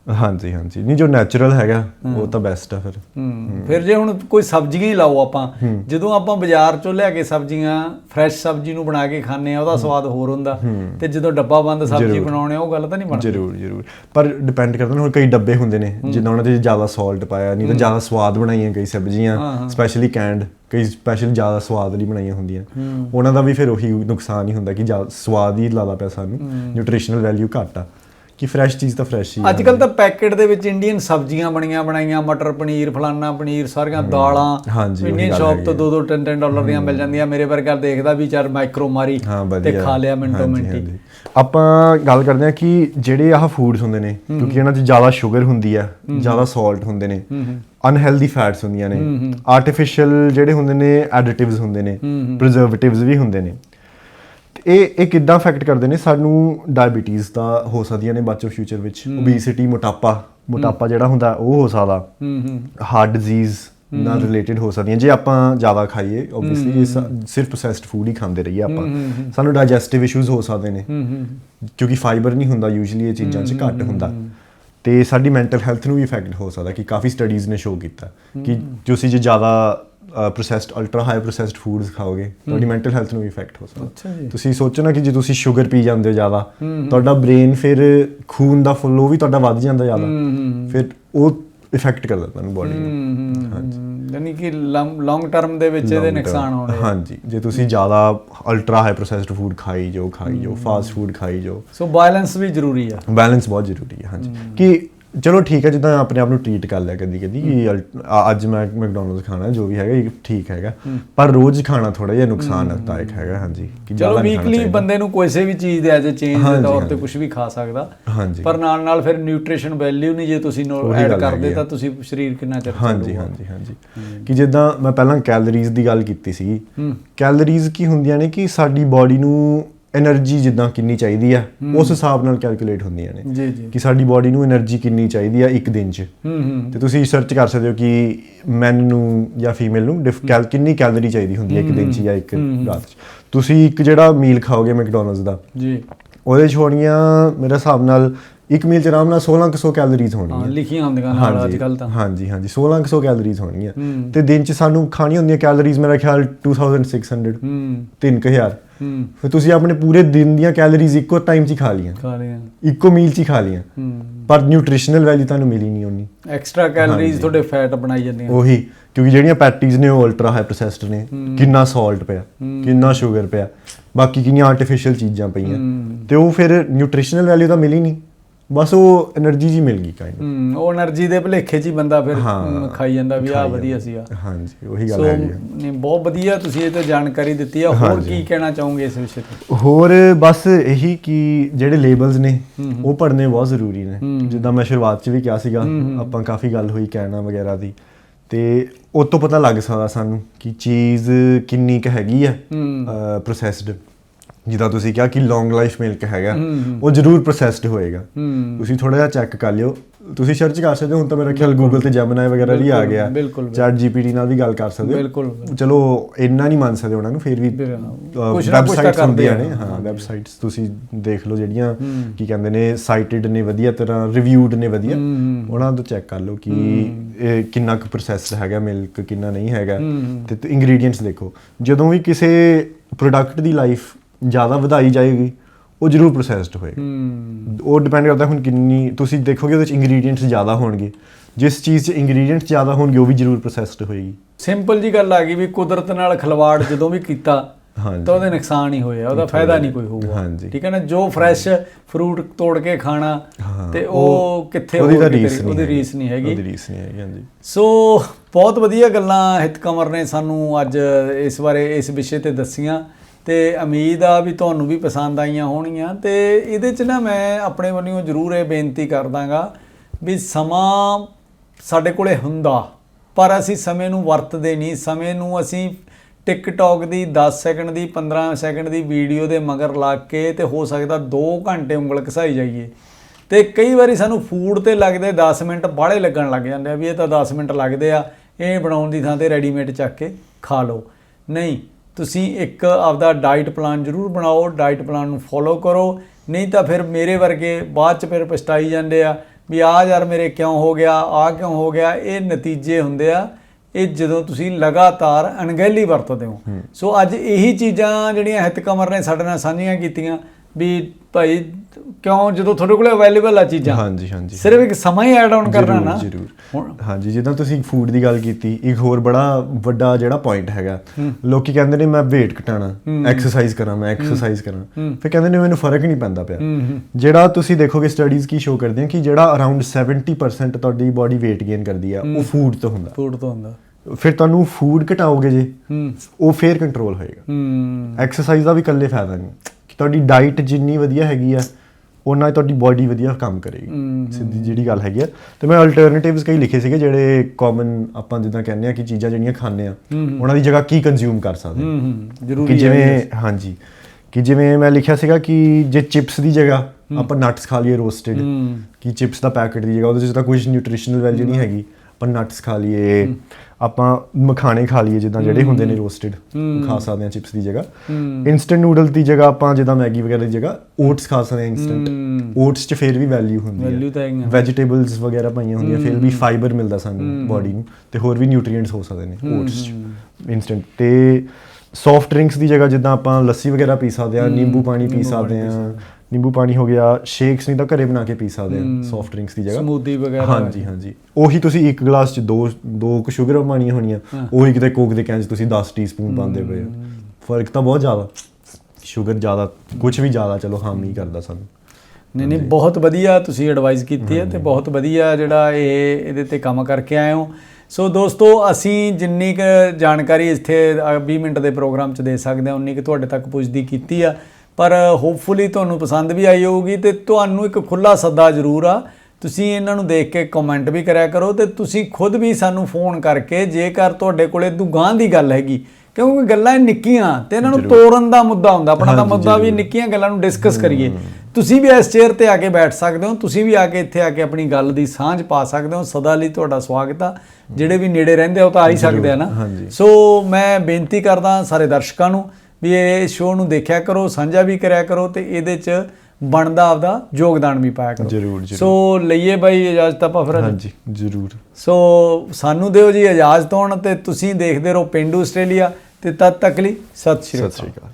ਹਾਂਜੀ ਹਾਂਜੀ। ਨਹੀਂ ਜੋ ਨੈਚੁਰਲ ਹੈਗਾ ਉਹ ਤਾਂ ਬੈਸਟ ਆ ਫਿਰ। ਹੂੰ। ਫਿਰ ਜੇ ਹੁਣ ਕੋਈ ਸਬਜ਼ੀਆਂ ਹੀ ਲਾਓ ਆਪਾਂ ਜਦੋਂ ਆਪਾਂ ਬਾਜ਼ਾਰ ਚੋਂ ਲਿਆ ਕੇ ਸਬਜ਼ੀਆਂ ਫਰੈਸ਼ ਸਬਜ਼ੀ ਨੂੰ ਬਣਾ ਕੇ ਖਾਂਦੇ ਆ ਉਹਦਾ ਸਵਾਦ ਹੋਰ ਹੁੰਦਾ। ਤੇ ਜਦੋਂ ਡੱਬਾ ਬੰਦ ਸਬਜ਼ੀ ਬਣਾਉਣੇ ਆ ਉਹ ਗੱਲ ਤਾਂ ਨਹੀਂ ਬਣਦੀ। ਜ਼ਰੂਰ ਜ਼ਰੂਰ। ਪਰ ਡਿਪੈਂਡ ਕਰਦਾ ਨਾ ਹੁਣ ਕਈ ਡੱਬੇ ਹੁੰਦੇ ਨੇ ਜਿੱਦਾਂ ਉਹਨਾਂ ਤੇ ਜ਼ਿਆਦਾ ਸਾਲਟ ਪਾਇਆ ਨਹੀਂ ਤਾਂ ਜ਼ਿਆਦਾ ਸਵਾਦ ਬਣਾਈਆਂ ਕਈ ਸਬਜ਼ੀਆਂ ਸਪੈਸ਼ਲੀ ਕੈਂਡ ਕਈ ਸਪੈਸ਼ਲ ਜ਼ਿਆਦਾ ਸਵਾਦ ਲਈ ਬਣਾਈਆਂ ਹੁੰਦੀਆਂ। ਉਹਨਾਂ ਦਾ ਵੀ ਫਿਰ ਉਹੀ ਨੁਕਸਾਨ ਹੀ ਹੁੰਦਾ ਕਿ ਜ਼ਿਆਦਾ ਸਵਾਦ ਹੀ ਲਾਦਾ ਪਿਆ ਸਾਨੂੰ ਨਿਊਟ੍ਰੀਸ਼ਨਲ ਵੈਲਿਊ ਘੱਟ ਆ। ਕਿ ਫਰੈਸ਼ ਚੀਜ਼ ਤਾਂ ਫਰੈਸ਼ ਹੀ ਆ। ਅੱਜ ਕੱਲ ਤਾਂ ਪੈਕੇਟ ਦੇ ਵਿੱਚ ਇੰਡੀਅਨ ਸਬਜ਼ੀਆਂ ਬਣੀਆਂ ਬਣਾਈਆਂ ਮਟਰ ਪਨੀਰ ਫਲਾਨਾ ਪਨੀਰ ਸਾਰੀਆਂ ਦਾਲਾਂ ਇੰਡੀਅਨ ਸ਼ਾਪ ਤੋਂ 2 2 3 3 ਡਾਲਰ ਦੀਆਂ ਮਿਲ ਜਾਂਦੀਆਂ। ਮੇਰੇ ਵਰਗਾ ਦੇਖਦਾ ਵੀ ਚਾਰ ਮਾਈਕਰੋ ਮਾਰੀ ਹਾਂ ਤੇ ਖਾ ਲਿਆ ਮਿੰਟੋ ਮਿੰਟੀ। ਆਪਾਂ ਗੱਲ ਕਰਦੇ ਹਾਂ ਕਿ ਜਿਹੜੇ ਆਹ ਫੂਡਸ ਹੁੰਦੇ ਨੇ ਕਿਉਂਕਿ ਇਹਨਾਂ 'ਚ ਜ਼ਿਆਦਾ ਸ਼ੂਗਰ ਹੁੰਦੀ ਆ ਜ਼ਿਆਦਾ ਸਾਲਟ ਹੁੰਦੇ ਨੇ ਅਨਹੈਲਦੀ ਫੈਟਸ ਹੁੰਦੀਆਂ ਨੇ। ਆਰਟੀਫੀਸ਼ੀਅਲ ਜਿਹੜੇ ਹੁੰਦੇ ਨੇ ਐਡਿਟਿਵਸ ਹੁੰਦੇ ਨੇ ਪ੍ਰੀਜ਼ਰਵੇਟਿਵਸ ਵੀ ਹੁੰਦੇ ਨੇ। ਇਹ ਇਹ ਕਿੱਦਾਂ ਅਫੈਕਟ ਕਰਦੇ ਨੇ? ਸਾਨੂੰ ਡਾਇਬੀਟੀਜ਼ ਦਾ ਹੋ ਸਕਦੀਆਂ ਨੇ ਬਾਅਦ ਚੋਂ ਫਿਊਚਰ ਵਿੱਚ। ਓਬੇਸਿਟੀ ਮੋਟਾਪਾ ਮੋਟਾਪਾ ਜਿਹੜਾ ਹੁੰਦਾ ਉਹ ਹੋ ਸਕਦਾ। ਹੂੰ ਹੂੰ। ਹਾਰਟ ਡਿਜ਼ੀਜ਼ ਨਾਲ ਰਿਲੇਟਡ ਹੋ ਸਕਦੀਆਂ। ਜੇ ਆਪਾਂ ਜ਼ਿਆਦਾ ਖਾਈਏ ਆਬਵੀਅਸਲੀ ਸਿਰਫ ਪ੍ਰੋਸੈਸਡ ਫੂਡ ਹੀ ਖਾਂਦੇ ਰਹੀਏ ਆਪਾਂ। ਸਾਨੂੰ ਡਾਈਜੈਸਟਿਵ ਇਸ਼ੂਜ਼ ਹੋ ਸਕਦੇ ਨੇ। ਕਿਉਂਕਿ ਫਾਈਬਰ ਨਹੀਂ ਹੁੰਦਾ ਯੂਜੂਲੀ ਇਹ ਚੀਜ਼ਾਂ 'ਚ ਘੱਟ ਹੁੰਦਾ। ਤੇ ਸਾਡੀ ਮੈਂਟਲ ਹੈਲਥ ਨੂੰ ਵੀ ਇਫੈਕਟ ਹੋ ਸਕਦਾ ਕਿ ਕਾਫੀ ਸਟੱਡੀਜ਼ ਨੇ ਸ਼ੋ ਕੀਤਾ ਕਿ ਤੁਸੀਂ ਜੇ ਜ਼ਿਆਦਾ processed ultra high processed foods ਖਾਓਗੇ ਤੁਹਾਡੀ ਮੈਂਟਲ ਹੈਲਥ ਨੂੰ ਵੀ ਇਫੈਕਟ ਹੋ ਸਕਦਾ। ਜੀ। ਤੁਸੀਂ ਸੋਚੋ ਨਾ ਕਿ ਜੇ ਤੁਸੀਂ ਸ਼ੂਗਰ ਪੀ ਜਾਂਦੇ ਹੋ ਜ਼ਿਆਦਾ ਤੁਹਾਡਾ ਬ੍ਰੇਨ ਫਿਰ ਖੂਨ ਦਾ ਫਲੋ ਵੀ ਤੁਹਾਡਾ ਵੱਧ ਜਾਂਦਾ ਜ਼ਿਆਦਾ। ਫਿਰ ਉਹ ਇਫੈਕਟ ਕਰਦਾ ਤੁਹਾਨੂੰ ਬਾਡੀ ਨੂੰ। ਹਾਂਜੀ। ਯਾਨੀ ਕਿ ਲੌਂਗ ਟਰਮ ਦੇ ਵਿੱਚ ਇਹਦੇ ਨੁਕਸਾਨ ਹੋਣੇ। ਹਾਂਜੀ। ਜੇ ਤੁਸੀਂ ਜ਼ਿਆਦਾ ਅਲਟਰਾ ਹਾਈ ਪ੍ਰੋਸੈਸਡ ਫੂਡ ਖਾਈ ਜਾਓ ਖਾਈ ਜਾਓ ਫਾਸਟ ਫੂਡ ਖਾਈ ਜਾਓ। ਸੋ ਬੈਲੈਂਸ ਵੀ ਜ਼ਰੂਰੀ ਆ। ਬੈਲੈਂਸ ਬਹੁਤ ਜ਼ਰੂਰੀ ਹੈ ਹਾਂਜੀ। ਕਿ ਚਲੋ ਠੀਕ ਹੈ ਜਿੱਦਾਂ ਆਪਣੇ ਆਪ ਨੂੰ ਟ੍ਰੀਟ ਕਰ ਲਿਆ ਕਦੀ ਕਦੀ ਕਿ ਅੱਜ ਮੈਂ ਮੈਕਡੋਨਲਡਸ ਖਾਣਾ ਜੋ ਵੀ ਹੈਗਾ ਇਹ ਠੀਕ ਹੈਗਾ। ਪਰ ਰੋਜ਼ ਖਾਣਾ ਥੋੜਾ ਜਿਹਾ ਨੁਕਸਾਨਦਾਇਕ ਹੈਗਾ ਹਾਂਜੀ। ਕਿ ਜ਼ਿਆਦਾ ਨਹੀਂ ਵੀਕਲੀ। ਬੰਦੇ ਨੂੰ ਕਿਸੇ ਵੀ ਚੀਜ਼ ਦੇ ਐਜ਼ ਅ ਚੇਂਜ ਦੇ ਤੌਰ ਤੇ। ਕੁਝ ਵੀ ਖਾ ਸਕਦਾ। ਹਾਂਜੀ। ਪਰ ਨਾਲ ਨਾਲ ਫਿਰ ਨਿਊਟ੍ਰੀਸ਼ਨ ਵੈਲਿਊ ਨਹੀਂ ਜੇ ਤੁਸੀਂ ਐਡ ਕਰਦੇ। ਤਾਂ ਤੁਸੀਂ ਸਰੀਰ ਕਿੰਨਾ ਚਿਰ ਹਾਂਜੀ। ਹਾਂਜੀ ਹਾਂਜੀ। ਕਿ ਜਿੱਦਾਂ ਮੈਂ ਪਹਿਲਾਂ ਕੈਲਰੀਜ਼ ਦੀ ਗੱਲ ਕੀਤੀ ਸੀਗੀ ਕੈਲਰੀਜ਼ ਕੀ ਹੁੰਦੀਆਂ ਨੇ ਕਿ ਸਾਡੀ ਬਾਡੀ ਨੂੰ એનર્ਜੀ ਜਿੱਦਾਂ ਕਿੰਨੀ ਚਾਹੀਦੀ ਆ ਉਸ ਹਿਸਾਬ ਨਾਲ ਕੈਲਕੂਲੇਟ ਹੁੰਦੀਆਂ ਨੇ ਕਿ ਸਾਡੀ ਬਾਡੀ ਨੂੰ એનર્ਜੀ ਕਿੰਨੀ ਚਾਹੀਦੀ ਆ ਇੱਕ ਦਿਨ 'ਚ। ਤੇ ਤੁਸੀਂ ਸਰਚ ਕਰ ਸਕਦੇ ਹੋ ਕਿ ਮੈਨ ਨੂੰ ਜਾਂ ਫੀਮੇਲ ਨੂੰ ਡਿਫ ਕੈਲ ਕਿੰਨੀ ਕੈਲਰੀ ਚਾਹੀਦੀ ਹੁੰਦੀ ਹੈ ਇੱਕ ਦਿਨ 'ਚ ਜਾਂ ਇੱਕ ਰਾਤ 'ਚ। ਤੁਸੀਂ ਇੱਕ ਜਿਹੜਾ ਮੀਲ ਖਾਓਗੇ ਮੈਕਡੋਨਲਡਸ ਦਾ ਜੀ। ਉਹਦੇ 'ਚ ਮੇਰੇ ਹਿਸਾਬ ਨਾਲ ਇੱਕ ਮੀਲ 'ਚ ਆਰਾਮ ਨਾਲ 1600 ਕੈਲਰੀਜ਼ ਹਾਂ ਹੋਣਗੀਆਂ ਲਿਖੀਆਂ ਹੁੰਦੀਆਂ ਨਾਲ ਅੱਜ ਕੱਲ ਤਾਂ। ਹਾਂਜੀ ਹਾਂਜੀ 1600 ਕੈਲਰੀਜ਼ ਹੋਣਗੀਆਂ। ਹੂੰ। ਤੇ ਦਿਨ 'ਚ ਸਾਨੂੰ ਖਾਣੀ ਹੁੰਦੀਆਂ ਕੈਲਰੀਜ਼ ਮੇਰਾ ਖਿਆਲ 2600 ਹੂੰ। 3000 ਹੂੰ। ਫਿਰ ਤੁਸੀਂ ਆਪਣੇ ਪੂਰੇ ਦਿਨ ਦੀਆਂ ਕੈਲਰੀਜ਼ ਇੱਕੋ ਟਾਈਮ 'ਚ ਹੀ ਖਾ ਲੀਆਂ ਖਾ ਲਿਆ ਇੱਕੋ ਮੀਲ 'ਚ ਹੀ ਖਾ ਲੀਆਂ ਹੂੰ। ਪਰ ਨਿਊਟ੍ਰੀਸ਼ਨਲ ਵੈਲਿਊ ਤੁਹਾਨੂੰ ਮਿਲੀ ਨਹੀਂ ਉਨੀ ਐਕਸਟਰਾ ਕੈਲਰੀਜ਼ ਤੁਹਾਡੇ ਫੈਟ ਬਣਾਈ ਜਾਂਦੀਆਂ। ਉਹੀ ਕਿਉਂਕਿ ਜਿਹੜੀਆਂ ਪੈਟੀਜ਼ ਨੇ ਉਹ ਅਲਟਰਾ ਹਾਈ ਪ੍ਰੋਸੈਸਡ ਨੇ। ਕਿੰਨਾ ਸਾਲਟ ਪਿਆ ਕਿੰਨਾ ਸ਼ੂਗਰ ਪਿਆ। ਬਾਕੀ ਕਿੰਨੀਆਂ ਆਰਟੀਫੀਸ਼ੀਅਲ ਚੀਜ਼ਾਂ ਪਈਆਂ। ਤੇ ਉਹ ਫਿਰ ਨਿਊਟ੍ਰੀਸ਼ਨਲ ਵੈਲਿਊ ਤਾਂ ਮਿਲੀ ਨਹੀਂ। ਬਸ ਉਹ એનર્ਜੀ ਜੀ ਮਿਲ ਗਈ ਕਾਇੰਡ ਉਹ એનર્ਜੀ ਦੇ ਭਲੇਖੇ 'ਚ ਬੰਦਾ ਫਿਰ ਖਾਈ ਜਾਂਦਾ ਵੀ ਆ ਖਾਈ ਵਧੀਆ ਸੀਗਾ। ਹਾਂਜੀ ਉਹੀ ਗੱਲ ਸੋ ਹੈਗੀ ਆ। ਨਹੀਂ ਬਹੁਤ ਵਧੀਆ ਤੁਸੀਂ ਇਹ ਤੇ ਜਾਣਕਾਰੀ ਦਿੱਤੀ ਆ। ਹੋਰ ਕੀ ਕਹਿਣਾ ਚਾਹੋਗੇ ਇਸ ਵਿਸ਼ੇ ਤੇ? ਹੋਰ ਬਸ ਇਹੀ ਕਿ ਜਿਹੜੇ ਲੇਬਲਸ ਨੇ ਉਹ ਪੜ੍ਹਨੇ ਬਹੁਤ ਜ਼ਰੂਰੀ ਨੇ। ਜਿੱਦਾਂ ਮੈਂ ਸ਼ੁਰੂਆਤ 'ਚ ਵੀ ਕਿਹਾ ਸੀਗਾ ਆਪਾਂ ਕਾਫੀ ਗੱਲ ਹੋਈ ਕਹਿਣਾ ਵਗੈਰਾ ਦੀ। ਤੇ ਉਹ ਤੋਂ ਪਤਾ ਲੱਗ ਸਕਦਾ ਸਾਨੂੰ ਕਿ ਚੀਜ਼ ਕਿੰਨੀ ਕੁ ਹੈਗੀ ਆ ਪ੍ਰੋਸੈਸਡ ਜਿੱਦਾਂ ਤੁਸੀਂ ਕਿਹਾ ਕਿ ਲੌਂਗ ਲਾਈਫ ਮਿਲਕ ਹੈਗਾ ਉਹ ਜ਼ਰੂਰ ਪ੍ਰੋਸੈਸਡ ਹੋਏਗਾ। ਤੁਸੀਂ ਥੋੜਾ ਜਿਹਾ ਚੈੱਕ ਕਰ ਲਿਓ। ਤੁਸੀਂ ਸਰਚ ਕਰ ਸਕਦੇ ਹੋ ਹੁਣ ਤਾਂ ਮੇਰਾ ਖਿਆਲ ਗੂਗਲ ਤੇ ਜੈਮਨਾਈ ਵਗੈਰਾ ਵੀ ਆ ਗਿਆ। ਚੈਟ ਜੀਪੀਟੀ ਨਾਲ ਵੀ ਗੱਲ ਕਰ ਸਕਦੇ ਹੋ। ਬਿਲਕੁਲ ਚਲੋ ਇੰਨਾ ਨਹੀਂ ਮੰਨ ਸਕਦੇ ਉਹਨਾਂ ਨੂੰ ਫਿਰ ਵੀ ਵੈਬਸਾਈਟਸ ਹੁੰਦੀਆਂ। ਨੇ। ਹਾਂ ਵੈਬਸਾਈਟਸ ਤੁਸੀਂ ਦੇਖ ਲਓ ਜਿਹੜੀਆਂ ਕੀ ਕਹਿੰਦੇ ਨੇ ਸਾਈਟਡ ਨੇ ਵਧੀਆ ਤਰ੍ਹਾਂ ਰਿਵਿਊਡ ਨੇ ਵਧੀਆ। ਉਹਨਾਂ ਤੋਂ ਚੈੱਕ ਕਰ ਲਓ ਕਿ ਕਿੰਨਾ ਕੁ ਪ੍ਰੋਸੈਸਡ ਹੈਗਾ ਮਿਲਕ ਕਿੰਨਾ ਨਹੀਂ ਹੈਗਾ। ਤੇ ਇੰਗਰੀਡੀਅੰਟਸ ਦੇਖੋ। ਜਦੋਂ ਵੀ ਕਿਸੇ ਪ੍ਰੋਡਕਟ ਦੀ ਲਾਈਫ ਜ਼ਿਆਦਾ ਵਧਾਈ ਜਾਏਗੀ ਉਹ ਜ਼ਰੂਰ ਪ੍ਰੋਸੈਸਡ ਹੋਏਗਾ। ਹੂੰ। ਉਹ ਡਿਪੈਂਡ ਕਰਦਾ ਹੁਣ ਕਿੰਨੀ ਤੁਸੀਂ ਦੇਖੋਗੇ ਉਹਦੇ ਚ ਇੰਗਰੀਡੀਅੰਟਸ ਜ਼ਿਆਦਾ ਹੋਣਗੇ। ਜਿਸ ਚੀਜ਼ 'ਚ ਇੰਗਰੀਡੀਅੰਟਸ ਜ਼ਿਆਦਾ ਹੋਣਗੇ ਉਹ ਵੀ ਜ਼ਰੂਰ ਪ੍ਰੋਸੈਸਡ ਹੋਏਗੀ। ਸਿੰਪਲ ਜੀ ਗੱਲ ਆ ਗਈ ਵੀ ਕੁਦਰਤ ਨਾਲ ਖਿਲਵਾੜ ਜਦੋਂ ਵੀ ਕੀਤਾ ਹਾਂਜੀ। ਤਾਂ ਉਹਦੇ ਨੁਕਸਾਨ ਹੀ ਹੋਇਆ ਉਹਦਾ ਫਾਇਦਾ ਨਹੀਂ ਕੋਈ ਹੋਊਗਾ। ਹਾਂਜੀ। ਠੀਕ ਹੈ ਨਾ? ਜੋ ਫਰੈਸ਼ ਫਰੂਟ ਤੋੜ ਕੇ ਖਾਣਾ ਤੇ ਉਹ ਕਿੱਥੇ ਉਹਦੀ ਰੀਸ ਨਹੀਂ ਹੈਗੀ। ਰੀਸ ਨਹੀਂ ਹੈਗੀ। ਉਹਦੀ ਰੀਸ ਨਹੀਂ ਹੈਗੀ ਹਾਂਜੀ। ਸੋ ਬਹੁਤ ਵਧੀਆ ਗੱਲਾਂ ਹਿਤ ਕਮਰ ਨੇ ਸਾਨੂੰ ਅੱਜ ਇਸ ਬਾਰੇ ਇਸ ਵਿਸ਼ੇ ਤੇ ਦੱਸੀਆਂ। ਤੇ ਉਮੀਦ ਆ ਵੀ ਤੁਹਾਨੂੰ ਵੀ ਪਸੰਦ ਆਈਆਂ ਹੋਣਗੀਆਂ। ਤੇ ਇਹਦੇ 'ਚ ਨਾ ਮੈਂ ਆਪਣੇ ਵੱਲੋਂ ਜ਼ਰੂਰ ਇਹ ਬੇਨਤੀ ਕਰਦਾਗਾ ਵੀ ਸਮਾਂ ਸਾਡੇ ਕੋਲੇ ਹੁੰਦਾ, ਪਰ ਅਸੀਂ ਸਮੇਂ ਨੂੰ ਵਰਤਦੇ ਨਹੀਂ। ਸਮੇਂ ਨੂੰ ਅਸੀਂ ਟਿਕਟੌਕ ਦੀ 10 ਸੈਕਿੰਡ ਦੀ 15 ਸੈਕਿੰਡ ਦੀ ਵੀਡੀਓ ਦੇ ਮਗਰ ਲੱਗ ਕੇ ਤੇ ਹੋ ਸਕਦਾ 2 ਘੰਟੇ ਉਂਗਲ ਘਸਾਈ ਜਾਈਏ। ਤੇ ਕਈ ਵਾਰੀ ਸਾਨੂੰ ਫੂਡ ਤੇ ਲੱਗਦੇ 10 ਮਿੰਟ ਬਾਹਲੇ ਲੱਗਣ ਲੱਗ ਜਾਂਦੇ ਆ ਵੀ ਇਹ ਤਾਂ 10 ਮਿੰਟ ਲੱਗਦੇ ਆ, ਇਹ ਬਣਾਉਣ ਦੀ ਥਾਂ ਤੇ ਰੈਡੀਮੇਡ ਚੱਕ ਕੇ ਖਾ ਲਓ। ਨਹੀਂ ਤੁਸੀਂ ਇੱਕ ਆਪਦਾ ਡਾਈਟ ਪਲਾਨ ਜ਼ਰੂਰ ਬਣਾਓ ਡਾਈਟ ਪਲਾਨ ਨੂੰ ਫੋਲੋ ਕਰੋ ਨਹੀਂ ਤਾਂ ਫਿਰ ਮੇਰੇ ਵਰਗੇ ਬਾਅਦ ਚ ਫਿਰ ਪਛਤਾਈ ਜਾਂਦੇ ਆ ਵੀ ਆ ਯਾਰ ਮੇਰੇ ਕਿਉਂ ਹੋ ਗਿਆ ਆ ਕਿਉਂ ਹੋ ਗਿਆ ਇਹ ਨਤੀਜੇ ਹੁੰਦੇ ਆ ਇਹ ਜਦੋਂ ਤੁਸੀਂ ਲਗਾਤਾਰ ਅਣਗਹਿਲੀ ਵਰਤਦੇ ਹੋ। ਸੋ ਅੱਜ ਇਹੀ ਚੀਜ਼ਾਂ ਜਿਹੜੀਆਂ ਹਿਤ ਕਮਰ ਨੇ ਸਾਡੇ ਨਾਲ ਸਾਂਝੀਆਂ ਕੀਤੀਆਂ ਵੀ ਭਾਈ ਕਿਉਂ? ਜਦੋਂ ਤੁਹਾਡੇ ਕੋਲ ਅਵੇਲੇਬਲ ਆ ਚੀਜ਼ਾਂ। ਹਾਂਜੀ ਹਾਂਜੀ। ਸਿਰਫ ਇੱਕ ਸਮਾਂ ਹੀ ਐਡ ਆਨ ਕਰਨਾ ਨਾ। ਜ਼ਰੂਰ। ਹਾਂਜੀ ਜਿੱਦਾਂ ਤੁਸੀਂ ਫੂਡ ਦੀ ਗੱਲ ਕੀਤੀ ਇੱਕ ਹੋਰ ਬੜਾ ਵੱਡਾ ਜਿਹੜਾ ਪੁਆਇੰਟ ਹੈਗਾ। ਲੋਕੀ ਕਹਿੰਦੇ ਨੇ ਮੈਂ weight ਘਟਾਣਾ ਐਕਸਰਸਾਈਜ਼ ਕਰਾਂ ਮੈਂ ਐਕਸਰਸਾਈਜ਼ ਕਰਾਂ। ਫਿਰ ਕਹਿੰਦੇ ਨੇ ਮੈਨੂੰ ਫ਼ਰਕ ਨਹੀਂ ਪੈਂਦਾ ਪਿਆ। ਜਿਹੜਾ ਤੁਸੀਂ ਦੇਖੋਗੇ ਸਟੱਡੀਜ਼ ਕੀ ਸ਼ੋ ਕਰਦੀਆਂ ਕਿ ਜਿਹੜਾ ਅਰਾਊਂਡ 70% ਤੁਹਾਡੀ ਬਾਡੀ weight gain ਕਰਦੀ ਆ ਉਹ ਫੂਡ ਤੋਂ ਹੁੰਦਾ। ਫੂਡ ਤੋਂ ਹੁੰਦਾ। ਫਿਰ ਤੁਹਾਨੂੰ ਫੂਡ ਘਟਾਓਗੇ ਜੇ ਉਹ ਫੇਰ ਕੰਟਰੋਲ ਹੋਏਗਾ। ਐਕਸਰਸਾਈਜ਼ ਦਾ ਵੀ ਇਕੱਲੇ ਫਾਇਦਾ ਨਹੀਂ। ਤੁਹਾਡੀ ਡਾਈਟ ਜਿੰਨੀ ਵਧੀਆ ਹੈਗੀ ਆ ਉਹਨਾਂ ਤੁਹਾਡੀ ਬਾਡੀ ਵਧੀਆ ਕੰਮ ਕਰੇਗੀ। ਸਿੱਧੀ ਜਿਹੜੀ ਗੱਲ ਹੈਗੀ ਆ। ਤੇ ਮੈਂ ਅਲਟਰਨੇਟਿਵਸ ਕਈ ਲਿਖੇ ਸੀਗੇ ਜਿਹੜੇ ਕਾਮਨ ਆਪਾਂ ਜਿੱਦਾਂ ਕਹਿੰਦੇ ਆ ਕਿ ਚੀਜ਼ਾਂ ਜਿਹੜੀਆਂ ਖਾਂਦੇ ਆ ਉਹਨਾਂ ਦੀ ਜਗ੍ਹਾ ਕੀ ਕੰਜ਼ਿਊਮ ਕਰ ਸਕਦੇ ਕਿ ਜ਼ਰੂਰੀ ਹੈ ਜਿਵੇਂ ਹਾਂਜੀ ਕਿ ਜਿਵੇਂ ਮੈਂ ਲਿਖਿਆ ਸੀਗਾ ਕਿ ਜੇ ਚਿਪਸ ਦੀ ਜਗ੍ਹਾ ਆਪਾਂ ਨਟਸ ਖਾ ਲਈਏ ਰੋਸਟਡ ਕਿ ਚਿਪਸ ਦਾ ਪੈਕੇਟ ਦੀ ਜਗ੍ਹਾ ਉਹਦੇ ਵਿੱਚ ਤਾਂ ਕੁਝ ਨਿਊਟ੍ਰੀਸ਼ਨਲ ਵੈਲਿਊ ਨਹੀਂ ਹੈਗੀ ਆਪਾਂ ਨਟਸ ਖਾ ਲਈਏ। ਆਪਾਂ ਮਖਾਣੇ ਖਾ ਲਈਏ ਜਿੱਦਾਂ ਜਿਹੜੇ ਹੁੰਦੇ ਨੇ ਰੋਸਟਡ ਖਾ ਸਕਦੇ ਆ ਚਿਪਸ ਦੀ ਜਗ੍ਹਾ। ਇਨਸਟੈਂਟ ਨੂਡਲਸ ਦੀ ਜਗ੍ਹਾ ਆਪਾਂ ਜਿੱਦਾਂ ਮੈਗੀ ਵਗੈਰਾ ਦੀ ਜਗ੍ਹਾ ਓਟਸ ਖਾ ਸਕਦੇ ਆ ਇਨਸਟੈਂਟ ਓਟਸ 'ਚ ਫਿਰ ਵੀ ਵੈਲਿਊ ਹੁੰਦੀ ਹੈ। ਵੈਲਿਊ ਤਾਂ ਹੈਗੀਆਂ। ਵੈਜੀਟੇਬਲਸ ਵਗੈਰਾ ਪਾਈਆਂ ਹੁੰਦੀਆਂ ਫਿਰ ਵੀ ਫਾਈਬਰ ਮਿਲਦਾ ਸਾਨੂੰ ਬਾਡੀ ਨੂੰ ਤੇ ਹੋਰ ਵੀ ਨਿਊਟ੍ਰੀਐਂਟਸ ਹੋ ਸਕਦੇ ਨੇ ਓਟਸ 'ਚ। ਇਨਸਟੈਂਟ ਤੇ ਸੌਫਟ ਡਰਿੰਕਸ ਦੀ ਜਗ੍ਹਾ ਜਿੱਦਾਂ ਆਪਾਂ ਲੱਸੀ ਵਗੈਰਾ ਪੀ ਸਕਦੇ ਆ ਨਿੰਬੂ ਪਾਣੀ ਪੀ ਸਕਦੇ ਆ ਨਿੰਬੂ ਪਾਣੀ ਹੋ ਗਿਆ ਸ਼ੇਕਸ ਨਹੀਂ ਤਾਂ ਘਰੇ ਬਣਾ ਕੇ ਪੀ ਸਕਦੇ ਆ ਸੌਫਟ ਡਰਿੰਕਸ ਦੀ ਜਗ੍ਹਾ। ਸਮੂਦੀ ਵਗੈਰਾ। ਹਾਂਜੀ ਹਾਂਜੀ। ਉਹੀ ਤੁਸੀਂ ਇੱਕ ਗਲਾਸ ਚ ਦੋ ਦੋ ਕੁ ਸ਼ੂਗਰ ਪਾਣੀਆਂ ਹੋਣੀਆਂ ਉਹੀ ਕਿਤੇ ਕੋਕ ਦੇ ਕੈਨ ਚ ਤੁਸੀਂ 10 ਟੀਸਪੂਨ ਪਾਉਂਦੇ ਪਏ ਹੋ। ਫ਼ਰਕ ਤਾਂ ਬਹੁਤ ਜ਼ਿਆਦਾ। ਸ਼ੂਗਰ ਜ਼ਿਆਦਾ ਕੁਝ ਵੀ ਜ਼ਿਆਦਾ ਚਲੋ ਹਾਮ ਨਹੀਂ ਕਰਦਾ ਸਾਨੂੰ। ਨਹੀਂ ਨਹੀਂ ਬਹੁਤ ਵਧੀਆ ਤੁਸੀਂ ਐਡਵਾਈਸ ਕੀਤੀ ਹੈ ਤੇ ਬਹੁਤ ਵਧੀਆ ਜਿਹੜਾ ਇਹ ਇਹਦੇ ਤੇ ਕੰਮ ਕਰਕੇ ਆਏ ਹੋ। ਸੋ ਦੋਸਤੋ ਅਸੀਂ ਜਿੰਨੀ ਕੁ ਜਾਣਕਾਰੀ ਇੱਥੇ ਅ, 20 ਮਿੰਟ ਦੇ ਪ੍ਰੋਗਰਾਮ 'ਚ ਦੇ ਸਕਦੇ ਹਾਂ ਉਨੀ ਕੁ ਤੁਹਾਡੇ ਤੱਕ ਪੁੱਜਦੀ ਕੀਤੀ ਆ। ਪਰ ਹੋਪਫੁਲੀ ਤੁਹਾਨੂੰ ਪਸੰਦ ਵੀ ਆਈ ਹੋਊਗੀ ਤੇ ਤੁਹਾਨੂੰ ਇੱਕ ਖੁੱਲਾ ਸੱਦਾ ਜ਼ਰੂਰ ਆ। ਤੁਸੀਂ ਇਹਨਾਂ ਨੂੰ ਦੇਖ ਕੇ ਕਮੈਂਟ ਵੀ ਕਰਿਆ ਕਰੋ ਤੇ ਤੁਸੀਂ ਖੁਦ ਵੀ ਸਾਨੂੰ ਫੋਨ ਕਰਕੇ ਜੇਕਰ ਤੁਹਾਡੇ ਕੋਲੇ ਦੁਗਾਂ ਦੀ ਗੱਲ ਹੈਗੀ ਕਿਉਂਕਿ ਗੱਲਾਂ ਇਹ ਨਿੱਕੀਆਂ ਤੇ ਇਹਨਾਂ ਨੂੰ ਤੋੜਨ ਦਾ ਮੁੱਦਾ ਹੁੰਦਾ ਆਪਣਾ ਤਾਂ ਮੁੱਦਾ ਵੀ ਨਿੱਕੀਆਂ ਗੱਲਾਂ ਨੂੰ ਡਿਸਕਸ ਕਰੀਏ। ਤੁਸੀਂ ਵੀ ਇਸ ਚੇਅਰ ਤੇ ਆ ਕੇ ਬੈਠ ਸਕਦੇ ਹੋ ਤੁਸੀਂ ਵੀ ਆ ਕੇ ਇੱਥੇ ਆ ਕੇ ਆਪਣੀ ਗੱਲ ਦੀ ਸਾਂਝ ਪਾ ਸਕਦੇ ਹੋ ਸਦਾ ਲਈ ਤੁਹਾਡਾ ਸਵਾਗਤ ਆ। ਜਿਹੜੇ ਵੀ ਨੇੜੇ ਰਹਿੰਦੇ ਉਹ ਤਾਂ ਆ ਹੀ ਸਕਦੇ ਆ ਨਾ। ਸੋ ਮੈਂ ਬੇਨਤੀ ਕਰਦਾ ਸਾਰੇ ਦਰਸ਼ਕਾਂ ਨੂੰ ਵੀ ਇਹ ਸ਼ੋਅ ਨੂੰ ਦੇਖਿਆ ਕਰੋ ਸਾਂਝਾ ਵੀ ਕਰਿਆ ਕਰੋ ਤੇ ਇਹਦੇ 'ਚ ਬਣਦਾ ਆਪਦਾ ਯੋਗਦਾਨ ਵੀ ਪਾਇਆ ਕਰੋ ਜ਼ਰੂਰ, ਜ਼ਰੂਰ। ਸੋ ਲਈਏ ਬਾਈ ਇਜਾਜ਼ਤ ਆਪਾਂ ਫਿਰ? ਹਾਂਜੀ ਜ਼ਰੂਰ ਸੋ ਸਾਨੂੰ ਦਿਓ ਜੀ ਇਜਾਜ਼ਤ ਹੁਣ ਤੇ ਤੁਸੀਂ ਦੇਖਦੇ ਰਹੋ ਪਿੰਡੂ ਆਸਟ੍ਰੇਲੀਆ ਤੇ ਤਦ ਤੱਕ ਲਈ ਸਤਿ ਸ਼੍ਰੀ ਸਤਿ ਅਕਾਲ ਸ਼੍ਰੀ ਅਕਾਲ